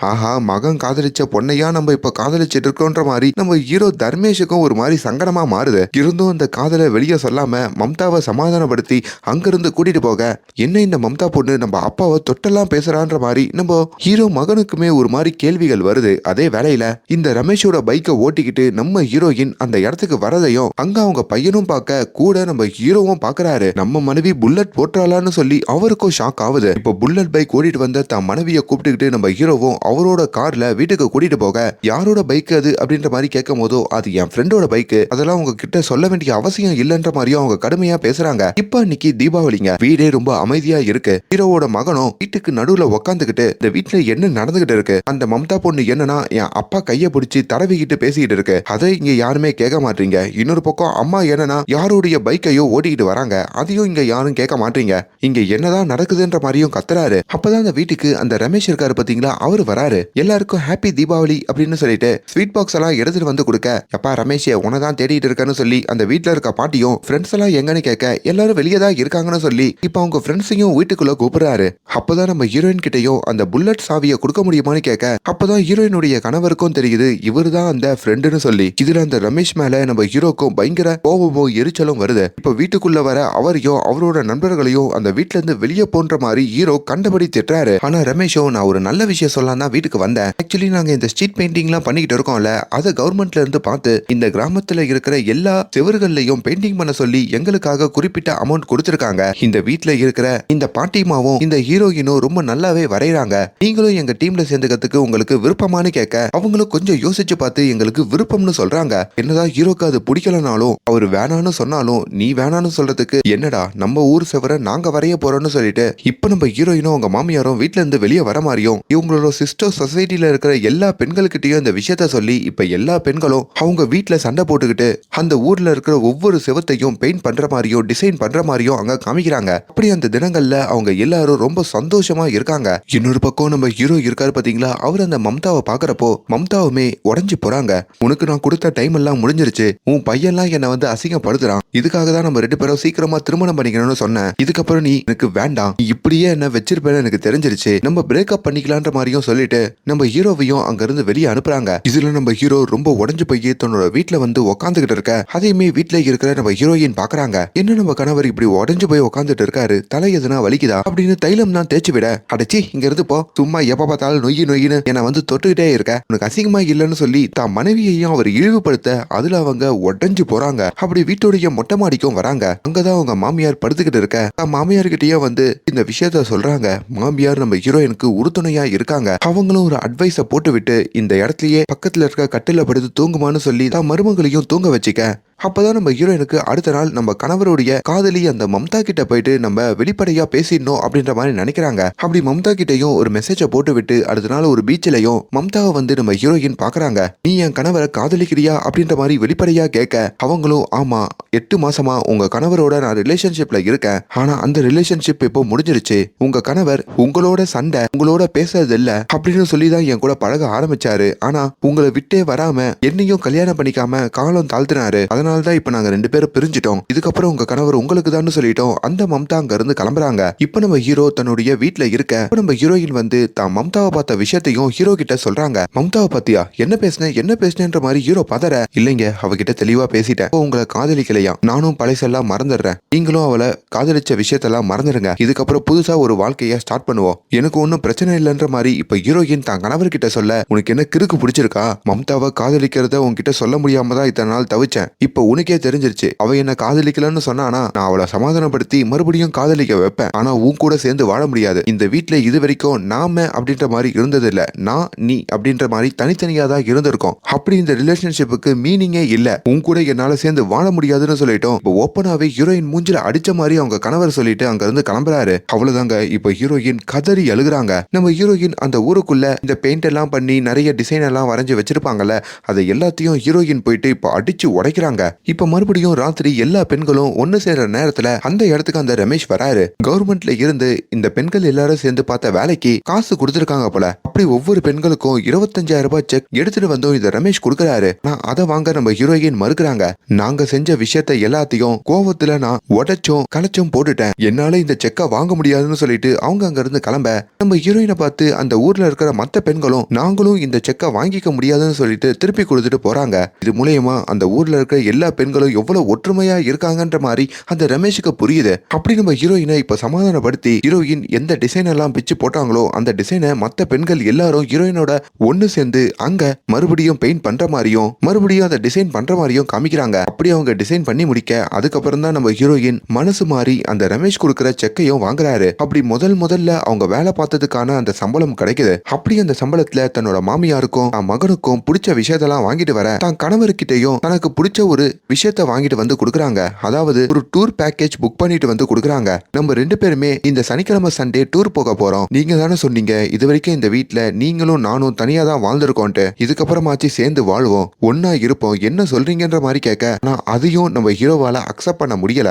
ஆஹா மகன் காதலிச்ச பொண்ணையா நம்ம இப்ப காதலிச்சிட்டு இருக்கோன்ற மாதிரி நம்ம ஹீரோ தர்மேஷுக்கும் ஒரு மாதிரி சங்கடமா மாறுது. இருந்தும் அந்த காதலை வெளியே சொல்லாம மம்தாவை சமாதானப்படுத்தி அங்கிருந்து கூட்டிட்டு போக என்ன இந்த மம்தா பொண்ணு நம்ம அப்பாவை தொட்டெல்லாம் பேசுறான்ற மாதிரி நம்ம ஹீரோ மகனுக்குமே ஒரு மாதிரி கேள்விகள் வருது. அதே வேளையில இந்த ரமேஷோட பைக்கை ஓட்டிக்கிட்டு நம்ம ஹீரோயின் அந்த இடத்துக்கு வரதையும் அங்க அவங்க பையனும் பார்க்க கூட நம்ம ஹீரோவும் பாக்குறாரு. நம்ம மனைவி புல்லட் போட்டுறாளான்னு சொல்லி அவருக்கும் ஷாக் ஆகுது. இப்போ புல்லட் பைக் ஓடிட்டு வந்த தன் மனைவியை கூப்பிட்டுக்கிட்டு நம்ம ஹீரோவும் அவரோட கார்ல வீட்டுக்கு கூட்டிட்டு போக யாரோட பைக் அது? அப்படின்ற மாதிரி கேட்கும் போதோ அது என் ஃப்ரெண்டோட பைக் அதெல்லாம் உங்ககிட்ட சொல்ல வேண்டிய அவசியம் இல்லைன்ற மாதிரியும் அவங்க கடுமையா பேசுறாங்க. இப்ப அன்னைக்கு தீபாவளிங்க. வீடே ரொம்ப அமைதியா இருக்கு. ஹீரோவோட மகனும் வீட்டுக்கு நடுவுல உக்காந்துக்கிட்டு இந்த வீட்டுல என்ன நடந்துகிட்டு இருக்கு? அந்த மம்தா பொண்ணு என்னன்னா என் அப்பா கைய பிடிச்சி தடவிக்கிட்டு பேசிக்கிட்டு இருக்கு. அதை இங்க யாருமே கேட்க மாட்டீங்க. இன்னொரு பக்கம் அம்மா என்னன்னா யாருடைய பைக்கையோ ஓட்டிக்கிட்டு வராங்க. அதையும் இங்க யாரும் கேட்க மாட்டீங்க. இங்க என்னதான் நடக்குதுன்ற மாதிரியும் கத்துறாரு. அப்பதான் அந்த வீட்டுக்கு அந்த ரமேஷ் இருக்காரு பாத்தீங்களா? வர வராரு. எல்லாருக்கும் ஹாப்பி தீபாவளி அப்படின்னு சொல்லிட்டு ஸ்வீட் பாக்ஸ் எல்லாம் எடுத்துட்டு வந்து கொடுக்க. எப்பா ரமேஷ் உனதான் தேடிட்டு இருக்கேன்னு சொல்லி அந்த வீட்டுல இருக்க பாட்டியும் ஃப்ரெண்ட்ஸ் எல்லாம் எங்கன்னு கேட்க எல்லாரும் வெளியே தான் இருக்காங்கன்னு சொல்லி இப்ப அவங்க ஃப்ரெண்ட்ஸையும் வீட்டுக்குள்ள கூப்பிடுறாரு. அப்பதான் நம்ம ஹீரோயின் கிட்டயும் அந்த புல்லட் சாவியை கொடுக்க முடியுமான்னு கேட்க அப்பதான் ஹீரோயினுடைய கணவருக்கும் தெரியுது இவர் தான் அந்த ஃப்ரெண்டுன்னு சொல்லி. இதுல அந்த ரமேஷ் மேல நம்ம ஹீரோக்கும் பயங்கர கோபமும் எரிச்சலும் வருது. இப்ப வீட்டுக்குள்ள வர அவரையும் அவரோட நண்பர்களையும் அந்த வீட்டுல இருந்து வெளியே போன்ற மாதிரி ஹீரோ கண்டபடி திட்டுறாரு. ஆனா ரமேஷோ நான் ஒரு நல்ல விஷயம் சொல்லலாம் தான் வீட்டுக்கு வந்தேன். ஆக்சுவலி நாங்க இந்த ஸ்ட்ரீட் பெயிண்டிங்லாம் பண்ணிக்கிட்டு இருக்கோம்ல அதை கவர்மெண்ட்ல இருந்து பார்த்து இந்த கிராமத்துல இருக்கிற எல்லா செவர்கள்லயும் பெயிண்டிங் பண்ண சொல்லி எங்களுக்காக குறிப்பிட்ட அமௌண்ட் கொடுத்துருக்காங்க. இந்த வீட்ல இருக்கிற இந்த பாட்டிமாவும் இந்த ஹீரோயினும் ரொம்ப நல்லாவே வரைகிறாங்க நீங்களும் எங்க டீம்ல சேர்ந்துக்கிறதுக்கு உங்களுக்கு விருப்பமானு கேட்க அவங்களும் கொஞ்சம் யோசிச்சு பார்த்து எங்களுக்கு விருப்பம்னு சொல்றாங்க. என்னதான் ஹீரோக்கு அது பிடிக்கலனாலும் அவர் வேணான்னு சொன்னாலும் நீ வேணான்னு சொல்றதுக்கு என்னடா நம்ம ஊர் செவரை நாங்க வரைய போறோம்னு சொல்லிட்டு இப்ப நம்ம ஹீரோயினும் அவங்க மாமியாரும் வீட்ல இருந்து வெளியே வர மாதிரியும் இவங்களோட சிஸ்டர் சொசைட்டில இருக்கிற எல்லா பெண்கள்கிட்டயும் இந்த விஷயத்த சொல்லி இப்ப எல்லா பெண்களும் அவங்க வீட்டில் சண்டை போட்டுக்கிட்டு அந்த ஊர்ல இருக்கிற ஒவ்வொரு செவத்தையும் பெயிண்ட் பண்ற மாதிரியும் டிசைன் பண்ற மாதிரியும் அங்க காமிக்கிறாங்க. அப்படி அந்த தினங்கள்ல அவங்க எல்லாரும் ரொம்ப சந்தோஷமா இருக்காங்க. இன்னொரு பக்கம் நம்ம ஹீரோ இருக்காரு பாத்தீங்களா? அவர் அந்த மம்தாவை பாக்குறப்போ மம்தாவுமே உடஞ்சு போறாங்க. உனக்கு நான் கொடுத்த டைம் எல்லாம் முடிஞ்சிருச்சு. உன் பையன்லாம் என்னை வந்து அசிங்கப்படுத்துறான். இதுக்காக தான் நம்ம ரெண்டு பேரும் சீக்கிரமா திருமணம் பண்ணிக்கணும்னு சொன்னேன். இதுக்கப்புறம் நீ எனக்கு வேண்டாம். இப்படியே என்ன வச்சிருப்பேன்னு எனக்கு தெரிஞ்சிருச்சு. நம்ம பிரேக்கப் பண்ணிக்கலான்ற மாதிரியும் சொல்லி சொல்லிட்டு நம்ம ஹீரோவையும் அங்க இருந்து வெளியே அனுப்புறாங்க. இதுல நம்ம ஹீரோ ரொம்ப உடஞ்சு போய் தன்னோட வீட்ல வந்து உக்காந்துகிட்டு இருக்க. அதையுமே வீட்ல இருக்கிற நம்ம ஹீரோயின் பாக்குறாங்க. என்ன நம்ம கணவர் இப்படி உடஞ்சு போய் உக்காந்துட்டு இருக்காரு? தலை எதுனா வலிக்குதா? அப்படின்னு தைலம் தான் தேய்ச்சி விட. அடைச்சி இங்க இருந்து போ. சும்மா எப்ப பார்த்தாலும் நொய்யி நொய்யின்னு என்ன வந்து தொட்டுக்கிட்டே இருக்க. உனக்கு அசிங்கமா இல்லைன்னு சொல்லி தான் மனைவியையும் அவர் இழிவுபடுத்த அதுல அவங்க உடஞ்சு போறாங்க. அப்படி வீட்டுடைய மொட்டை மாடிக்கும் வராங்க. அங்கதான் அவங்க மாமியார் படுத்துக்கிட்டு இருக்க. தான் மாமியார் கிட்டயே வந்து இந்த விஷயத்த சொல்றாங்க. மாமியார் நம்ம ஹீரோயினுக்கு உறுதுணையா இருக்காங்க. அவங்களும் ஒரு அட்வைஸை போட்டுவிட்டு இந்த இடத்துலயே பக்கத்துல இருக்க கட்டில படுத்து தூங்குமான்னு சொல்லி தான் மருமகளையும் தூங்க வச்சுக்க. அப்பதான் நம்ம ஹீரோயினுக்கு அடுத்த நாள் நம்ம கணவருடைய காதலி அந்த மம்தா கிட்ட போயிட்டு நம்ம வெளிப்படையா பேசிடணும் அப்படின்ற மாதிரி நினைக்கிறாங்க. அப்படி மம்தா கிட்டையும் ஒரு மெசேஜை போட்டு விட்டு அடுத்த நாள் ஒரு பீச்சிலையும் மம்தாவை வந்து நம்ம ஹீரோயின் பாக்குறாங்க நீ என் கணவரை காதலிக்கிறியா அப்படின்ற மாதிரி வெளிப்படையா கேட்க அவங்களும் ஆமா எட்டு மாசமா உங்க கணவரோட நான் ரிலேஷன்ஷிப்ல இருக்கேன். ஆனா அந்த ரிலேஷன்ஷிப் இப்போ முடிஞ்சிருச்சு. உங்க கணவர் உங்களோட சண்டை உங்களோட பேசுறது இல்ல அப்படின்னு சொல்லி தான் என் கூட பழக ஆரம்பிச்சாரு. ஆனா உங்களை விட்டே வராம என்னையும் கல்யாணம் பண்ணிக்காம காலம் தாழ்த்தினாரு. அதனால தான் இப்போ நாங்க ரெண்டு பேரும் பிரிஞ்சிட்டோம். இதுக்கப்புறம் உங்க கணவர் உங்களுக்கு தான் சொல்லிட்டோம். அந்த மம்தா அங்க இருந்து கிளம்புறாங்க. இப்ப நம்ம ஹீரோ தன்னுடைய வீட்ல இருக்க நம்ம ஹீரோயின் வந்து தான் மம்தாவை பார்த்த விஷயத்தையும் ஹீரோ கிட்ட சொல்றாங்க. மம்தாவை பத்தியா என்ன பேசுனேன் என்ன பேசுனேன்ற மாதிரி ஹீரோ பதற. இல்லைங்க அவகிட்ட தெளிவா பேசிட்டேன். அப்போ உங்களை காதலிக்கலையா? நானும் பழசெல்லாம் மறந்துடுறேன். நீங்களும் அவளை காதலிச்ச விஷயத்தெல்லாம் மறந்துடுங்க. இதுக்கப்புறம் புதுசா ஒரு வாழ்க்கைய ஸ்டார்ட் பண்ணுவோம். எனக்கு ஒன்றும் பிரச்சனை இல்லைன்ற மாதிரி இப்ப ஹீரோயின் தான் கணவர்கிட்ட சொல்ல உனக்கு என்ன கிறுக்கு பிடிச்சிருக்கா? மம்தாவை காதலிக்கிறத உன்கிட்ட சொல்ல முடியாம தான் இத்தனை நாள் தவிச்சேன். இப்ப உனக்கே தெரிஞ்சிருச்சு. அவ என்ன காதலிக்கலன்னு சொன்னானா நான் அவளை சமாதானப்படுத்தி மறுபடியும் காதலிக்க வைப்பேன். ஆனா உன் கூட சேர்ந்து வாழ முடியாது. இந்த வீட்டுல இது வரைக்கும் நாம அப்படின்ற மாதிரி இருந்தது இல்ல நான் நீ அப்படின்ற மாதிரி தனித்தனியா தான் இருந்திருக்கோம். அப்படி இந்த ரிலேஷன்ஷிப்புக்கு மீனிங்கே இல்ல. உன் கூட என்னால சேர்ந்து வாழ முடியாதுன்னு சொல்லிட்டோம். இப்போ ஓப்பனாவே ஹீரோயின் மூஞ்சில அடிச்ச மாதிரி அவங்க கணவர் சொல்லிட்டு அங்க இருந்து கிளம்புறாரு. அவ்வளவுதாங்க. இப்போ ஹீரோயின் கதறி அழுகுறாங்க. நம்ம ஹீரோயின் அந்த ஊருக்குள்ள இந்த பெயிண்ட் எல்லாம் பண்ணி நிறைய டிசைன் எல்லாம் வரைஞ்சு வச்சிருப்பாங்கல்ல அதை எல்லாத்தையும் ஹீரோயின் போயிட்டு இப்போ அடிச்சு உடைக்கிறாங்க. இப்ப மறுபடியும் ராத்திரி எல்லா பெண்களும் ஒன்னு சேர்ற நேரத்துல அந்த இடத்துக்கு அந்த ரமேஷ் வராரு. கவர்மெண்ட்ல இருந்து இந்த பெண்கள் எல்லாரும் சேர்ந்து பார்த்த வேலைக்கு காசு கொடுத்துருக்காங்க போல. அப்படி ஒவ்வொரு பெண்களுக்கும் இருபத்தஞ்சாயிரம் ரூபாய் செக் எடுத்துட்டு வந்தோம் இந்த ரமேஷ் கொடுக்கறாரு. நான் அதை வாங்க நம்ம ஹீரோயின் மறுக்கிறாங்க. நாங்க செஞ்ச விஷயத்த எல்லாத்தையும் கோவத்துல நான் உடைச்சும் கலைச்சும் போட்டுட்டேன். என்னால இந்த செக்கை வாங்க முடியாதுன்னு சொல்லிட்டு அவங்க அங்க இருந்து கிளம்ப. நம்ம ஹீரோயினை பார்த்து அந்த ஊர்ல இருக்கிற மத்த பெண்களும் நாங்களும் இந்த செக்கை வாங்கிக்க முடியாதுன்னு சொல்லிட்டு திருப்பி கொடுத்துட்டு போறாங்க. இது மூலயமா அந்த ஊர்ல இருக்கிற எல்லா பெண்களும் எவ்வளவு ஒற்றுமையா இருக்காங்கன்ற மாதிரி அந்த ரமேஷுக்கு புரியுது. அப்படி நம்ம ஹீரோயினை இப்ப சமாதானப்படுத்தி ஹீரோயின் எந்த டிசைன் எல்லாம் பிச்சு போட்டாங்களோ அந்த டிசைனை மத்த பெண்கள் எல்லாரும் ஹீரோயினோட ஒண்ணு சேர்ந்து அங்க மறுபடியும் பெயிண்ட் பண்ற மாதிரியும் மறுபடியும் அதை டிசைன் பண்ற மாதிரியும் காமிக்கிறாங்க. அப்படி அவங்க டிசைன் பண்ணி முடிக்க அதுக்கப்புறம் தான் நம்ம ஹீரோயின் மனசு மாறி அந்த ரமேஷ் கொடுக்குற செக்கையும் வாங்குறாரு. அப்படி முதல் முதல்ல அவங்க வேலை பார்த்ததுக்கான அந்த சம்பளம் கிடைக்குது. அப்படி அந்த சம்பளத்துல தன்னோட மாமியாருக்கும் மகனுக்கும் பிடிச்ச விஷயத்தெல்லாம் வாங்கிட்டு வர தான் கணவர்கிட்டயும் தனக்கு பிடிச்ச ஒரு விஷயத்த வாங்கிட்டு வந்து கொடுக்குறாங்க. அதாவது ஒரு டூர் பேக்கேஜ் புக் பண்ணிட்டு வந்து கொடுக்குறாங்க. நம்ம ரெண்டு பேருமே இந்த சனிக்கிழமை சண்டே டூர் போக போறோம். நீங்க தானே சொன்னீங்க இது வரைக்கும் இந்த வீட்டுல நீங்களும் நானும் தனியா தான் வாழ்ந்திருக்கோன்ட்டு இதுக்கப்புறமாச்சு சேர்ந்து வாழ்வோம். ஒன்னா இருப்போம். என்ன சொல்றீங்கன்ற மாதிரி கேட்க ஆனா அதையும் நம்ம ஹீரோவால அக்செப்ட் பண்ண முடியல.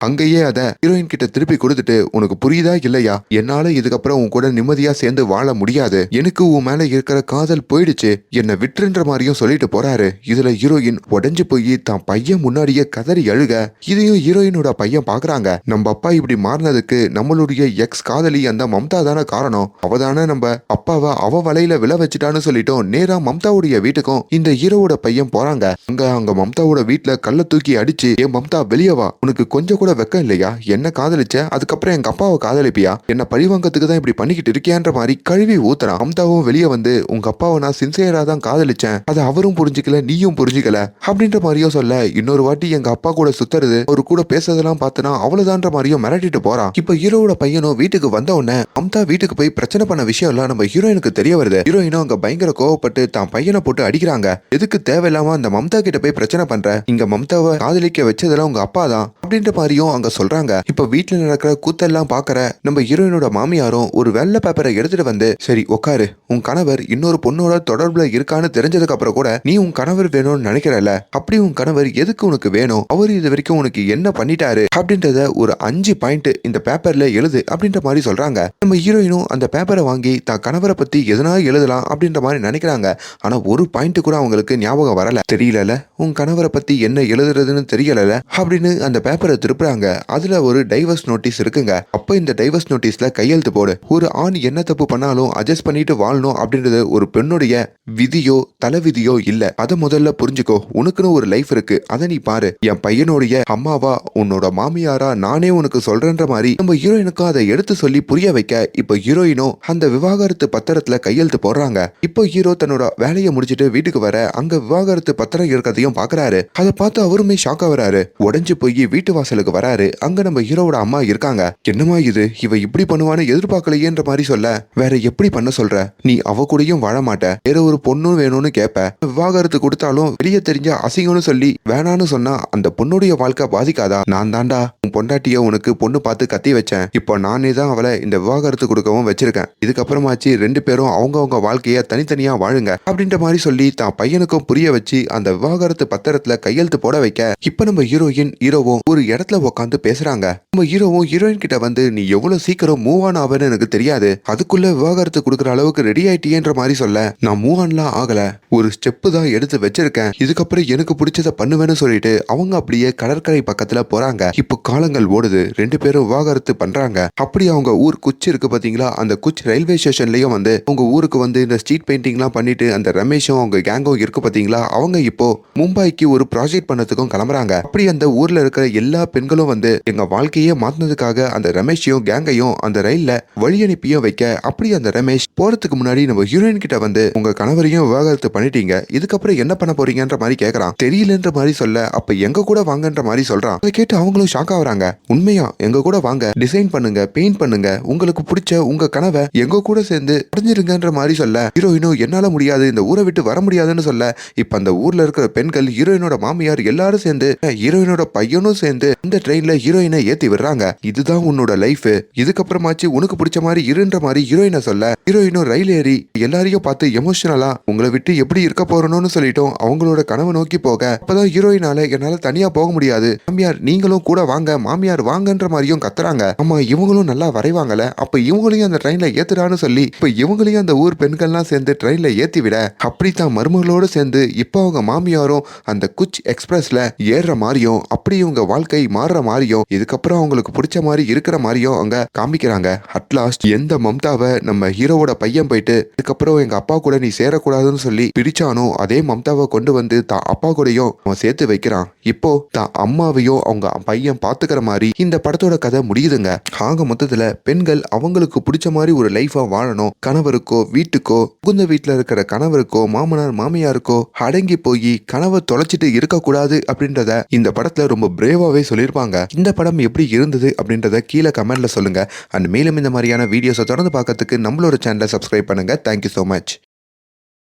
அங்கேயே அதை ஹீரோயின் கிட்ட திருப்பி கொடுத்துட்டு உனக்கு புரியுதா இல்லையா? என்னால இதுக்கப்புறம் உன் கூட நிம்மதியா சேர்ந்து வாழ முடியாது. எனக்கு உன் மேல இருக்கிற காதல் போயிடுச்சு. என்னை விட்டுன்ற மாதிரியும் சொல்லிட்டு போறாரு. இதுல ஹீரோயின் உடைஞ்சு போய் தான் பையன் முன்னாடியே கதறி அழுக. இதையும் ஹீரோயினோட பையன் பாக்குறாங்க. நம்ம அப்பா இப்படி மாறினதுக்கு நம்மளுடைய எக்ஸ் காதலி அந்த மம்தா தானே காரணம். அவ தானே நம்ம அப்பாவை அவ வலையில விழ வச்சுட்டான்னு சொல்லிட்டோம் நேரா மம்தாவுடைய வீட்டுக்கும் இந்த ஹீரோவோட பையன் போறாங்க. அங்க அங்க மம்தாவோட வீட்டுல கல்ல தூக்கி அடிச்சு ஏன் மம்தா வெளியவா உனக்கு கொஞ்சம் கூட வெக்கம் இல்லையா? என்ன காதலிச்ச? அதுக்கப்புறம் எங்க அப்பாவை காதலிப்பியா? என்ன பழிவாங்கத்துக்கு தான் இப்படி பண்ணிக்கிட்டு இருக்கியான்ற மாதிரி கழுவி ஊத்துறான். அம்தாவும் வெளியே வந்து உங்க அப்பாவை நான் சின்சியரா தான் காதலிச்சேன். அதை அவரும் புரிஞ்சுக்கல நீயும் புரிஞ்சுக்கல. அப்படின்ற மாதிரியோ சொல்ல இன்னொரு வாட்டி எங்க அப்பா கூட சுத்துறது ஒரு கூட பேசுறதெல்லாம் பார்த்தனா அவ்வளவுதான்ற மாதிரியும் மிரட்டிட்டு போறான். இப்ப ஹீரோவோட பையனும் வீட்டுக்கு வந்த உடனே அம்தா வீட்டுக்கு போய் பிரச்சனை பண்ண விஷயம் எல்லாம் நம்ம ஹீரோயினுக்கு தெரிய வருது. ஹீரோயினும் அங்க பயங்கர கோவப்பட்டு தான் பையனை போட்டு அடிக்கிறாங்க. எதுக்கு தேவையில்லாம அந்த மம்தா கிட்ட போய் பிரச்சனை பண்ற? இங்க மம்தாவை காதலிக்க வச்சதெல்லாம் உங்க அப்பா தான். அப்படின்ற மாதிரி மாதிரியும் அங்க சொல்றாங்க. இப்ப வீட்டுல நடக்கிற கூத்தெல்லாம் பாக்குற நம்ம ஹீரோயினோட மாமியாரும் ஒரு வெள்ளை பேப்பரை எடுத்துட்டு வந்து சரி உட்காரு உன் கணவர் இன்னொரு பொண்ணோட தொடர்புல இருக்கான்னு தெரிஞ்சதுக்கு அப்புறம் கூட நீ உன் கணவர் வேணும்னு நினைக்கிறல அப்படி உன் கணவர் எதுக்கு உனக்கு வேணும்? அவர் இது வரைக்கும் உனக்கு என்ன பண்ணிட்டாரு? அப்படின்றத ஒரு அஞ்சு பாயிண்ட் இந்த பேப்பர்ல எழுது அப்படின்ற மாதிரி சொல்றாங்க. நம்ம ஹீரோயினும் அந்த பேப்பரை வாங்கி தான் கணவரை பத்தி எதனா எழுதலாம் அப்படின்ற மாதிரி நினைக்கிறாங்க. ஆனா ஒரு பாயிண்ட் கூட அவங்களுக்கு ஞாபகம் வரல. தெரியல உன் கணவரை பத்தி என்ன எழுதுறதுன்னு தெரியல அப்படின்னு அந்த பேப்பரை சொல்றாங்க. அதுல ஒரு டைவர்ஸ் நோட்டீஸ் இருக்குங்க. அப்ப இந்த டைவர்ஸ் நோட்டீஸ்ல கையெழுத்து போடு. ஒரு ஆண் என்ன தப்பு பண்ணாலும் அட்ஜஸ்ட் பண்ணிட்டு வாழணும் அப்படின்றது ஒரு பெண்ணுடைய விதியோ தலைவிதியோ இல்ல. அதை முதல்ல புரிஞ்சுக்கோ. உனக்குன்னு ஒரு லைஃப் இருக்கு. அதை நீ பாரு. என் பையனுடைய அம்மாவா உன்னோட மாமியாரா நானே உனக்கு சொல்றேன்ற மாதிரி நம்ம ஹீரோயினுக்கும் அதை எடுத்து சொல்லி புரிய வைக்க இப்போ ஹீரோயினும் அந்த விவாகரத்து பத்திரத்துல கையெழுத்து போடுறாங்க. இப்போ ஹீரோ தன்னோட வேலையை முடிச்சிட்டு வீட்டுக்கு வர அங்க விவாகரத்து பத்திரம் இருக்கிறதையும் பாக்குறாரு. அதை பார்த்து அவருமே ஷாக் ஆகுறாரு உடஞ்சு போய் வீட்டு வாசலுக்கு வராரு. அங்க நம்ம ஹீரோவோட அம்மா இருக்காங்க. என்னமா இது? இவ இப்படி பண்ணுவான்னு எதிர்பார்க்கலையேன்ற மாதிரி சொல்ல. வேற எப்படி பண்ண சொல்ற? நீ அவ கூடயும் வாழ மாட்ட. வேற ஒரு பொண்ணும் வேணும்னு கேப்ப. விவாகரத்து கொடுத்தாலும் வெளியே தெரிஞ்ச அசிங்கம்னு சொல்லி வேணான்னு சொன்னா அந்த பொண்ணுடைய வாழ்க்கை பாதிக்காதா? நான் தாண்டா உன் பொண்டாட்டிய உனக்கு பொண்ணு பார்த்து கத்தி வச்சேன். இப்போ நானே தான் அவளை இந்த விவாகரத்து கொடுக்கவும் வச்சிருக்கேன். இதுக்கப்புறமாச்சு ரெண்டு பேரும் அவங்கவுங்க வாழ்க்கைய தனித்தனியா வாழுங்க அப்படின்ற மாதிரி சொல்லி தான் பையனுக்கும் புரிய வச்சு அந்த விவாகரத்து பத்திரத்துல கையெழுத்து போட வைக்க. இப்ப நம்ம ஹீரோயின் ஹீரோவும் ஒரு இடத்துல உட்காந்து பேசுறாங்க. நம்ம ஹீரோவும் ஹீரோயின் கிட்ட வந்து நீ எவ்வளவு சீக்கிரம் மூவ் ஆன் ஆவேன்னு எனக்கு தெரியாது. அதுக்குள்ள விவாகரத்து கொடுக்குற அளவுக்கு ரெடி ஆயிட்டியன்ற மாதிரி சொல்ல. நான் மூவ் ஆன்லாம் ஆகல. ஒரு ஸ்டெப்பு தான் எடுத்து வச்சிருக்கேன். இதுக்கப்புறம் எனக்கு பிடிச்சத பண்ணுவேன்னு சொல்லிட்டு அவங்க அப்படியே கடற்கரை பக்கத்துல போறாங்க. இப்போ காலங்கள் ஓடுது. ரெண்டு பேரும் விவாகரத்து பண்றாங்க. அப்படி அவங்க ஊர் குச்சி இருக்கு பாத்தீங்களா? அந்த குச் ரயில்வே ஸ்டேஷன்லயும் வந்து அவங்க ஊருக்கு வந்து இந்த ஸ்ட்ரீட் பெயிண்டிங்லாம் பண்ணிட்டு அந்த ரமேஷும் அவங்க கேங்கும் இருக்கு பாத்தீங்களா? அவங்க இப்போ மும்பைக்கு ஒரு ப்ராஜெக்ட் பண்ணதுக்கும் கிளம்புறாங்க. அப்படி அந்த ஊர்ல இருக்கிற எல்லா பெண்களும் வந்து எங்க வாழ்க்கையே மாத்தினதுக்காக அந்த ரமேஷையும் கேங்கையும் அந்த ரயில்ல வழி அனுப்பியும் வைக்க அப்படி அந்த ரமேஷ் போறதுக்கு முன்னாடி நம்ம ஹீரோயின் கிட்ட வந்து உங்க கணவரையும் விவாகரத்து பண்ணிட்டீங்க. இதுக்கப்புறம் என்ன பண்ண போறீங்கன்ற மாதிரி கேக்குறான். தெரியலன்ற மாதிரி சொல்ல அப்ப எங்க கூட வாங்கன்ற மாதிரி சொல்றான். அதை கேட்டு அவங்களும் ஷாக் ஆகுறாங்க. உண்மையா எங்க கூட வாங்க டிசைன் பண்ணுங்க பெயிண்ட் பண்ணுங்க உங்களுக்கு பிடிச்ச உங்க கனவை எங்க கூட சேர்ந்து அடைஞ்சிருங்கன்ற மாதிரி சொல்ல ஹீரோயினும் என்னால முடியாது இந்த ஊரை விட்டு வர முடியாதுன்னு சொல்ல இப்ப அந்த ஊர்ல இருக்கிற பெண்கள் ஹீரோயினோட மாமியார் எல்லாரும் சேர்ந்து ஹீரோயினோட பையனும் சேர்ந்து இந்த ட்ரெயின்ல ஹீரோயினை ஏத்தி விடுறாங்க. இதுதான் உன்னோட லைஃப் இதுக்கப்புறமாச்சு உனக்கு பிடிச்ச மாதிரி இருன்ற மாதிரி ஹீரோயினை சொல்ல. ஹீரோயினும் ரயில் ஏறி எல்லாரையும் பார்த்து எமோஷனலா உங்களை விட்டு எப்படி இருக்க போறணும்னு சொல்லிட்டோம் அவங்களோட கனவை நோக்கி போக. அப்பதான் ஹீரோயினால என்னால தனியா போக முடியாது. மாமியார் நீங்களும் கூட வாங்க. மாமியார் வாங்கன்ற மாதிரியும் கத்துறாங்க. ஆமா இவங்களும் நல்லா வரைவாங்கல. அப்ப இவங்களையும் அந்த ட்ரெயின்ல ஏத்துறான்னு சொல்லி இப்ப இவங்களையும் அந்த ஊர் பெண்கள்லாம் சேர்ந்து ட்ரெயின்ல ஏத்தி விட. அப்படித்தான் மருமகளோடு சேர்ந்து இப்ப அவங்க மாமியாரும் அந்த குச் எக்ஸ்பிரஸ்ல ஏறுற மாதிரியும் அப்படி இவங்க வாழ்க்கை மாறி மாறுற மாதிரியும் இதுக்கப்புறம் அவங்களுக்கு பிடிச்ச மாதிரி இருக்கிற மாதிரியும் அங்க காமிக்கிறாங்க. அட்லாஸ்ட் எந்த மம்தாவை நம்ம ஹீரோவோட பையன் போயிட்டு இதுக்கப்புறம் எங்க அப்பா கூட நீ சேரக்கூடாதுன்னு சொல்லி பிடிச்சானோ அதே மம்தாவை கொண்டு வந்து தான் அப்பா கூடயும் அவன் சேர்த்து வைக்கிறான். இப்போ தான் அம்மாவையும் அவங்க பையன் பாத்துக்கிற மாதிரி இந்த படத்தோட கதை முடியுதுங்க. ஆக மொத்தத்துல பெண்கள் அவங்களுக்கு பிடிச்ச மாதிரி ஒரு லைஃபா வாழணும். கணவருக்கோ வீட்டுக்கோ புகுந்த வீட்டுல இருக்கிற கணவருக்கோ மாமனார் மாமியாருக்கோ அடங்கி போய் கனவை தொலைச்சிட்டு இருக்கக்கூடாது அப்படின்றத இந்த படத்துல ரொம்ப பிரேவாவே சொல்லியிருப்பாங்க. இந்த படம் எப்படி இருந்தது அப்படின்றத கீழே கமெண்ட்ல சொல்லுங்க. அண்ட் மேலும் இந்த மாதிரியான வீடியோஸை தொடர்ந்து பார்க்கறதுக்கு நம்மளோட சேனலை சப்ஸ்கிரைப் பண்ணுங்க. Thank you so much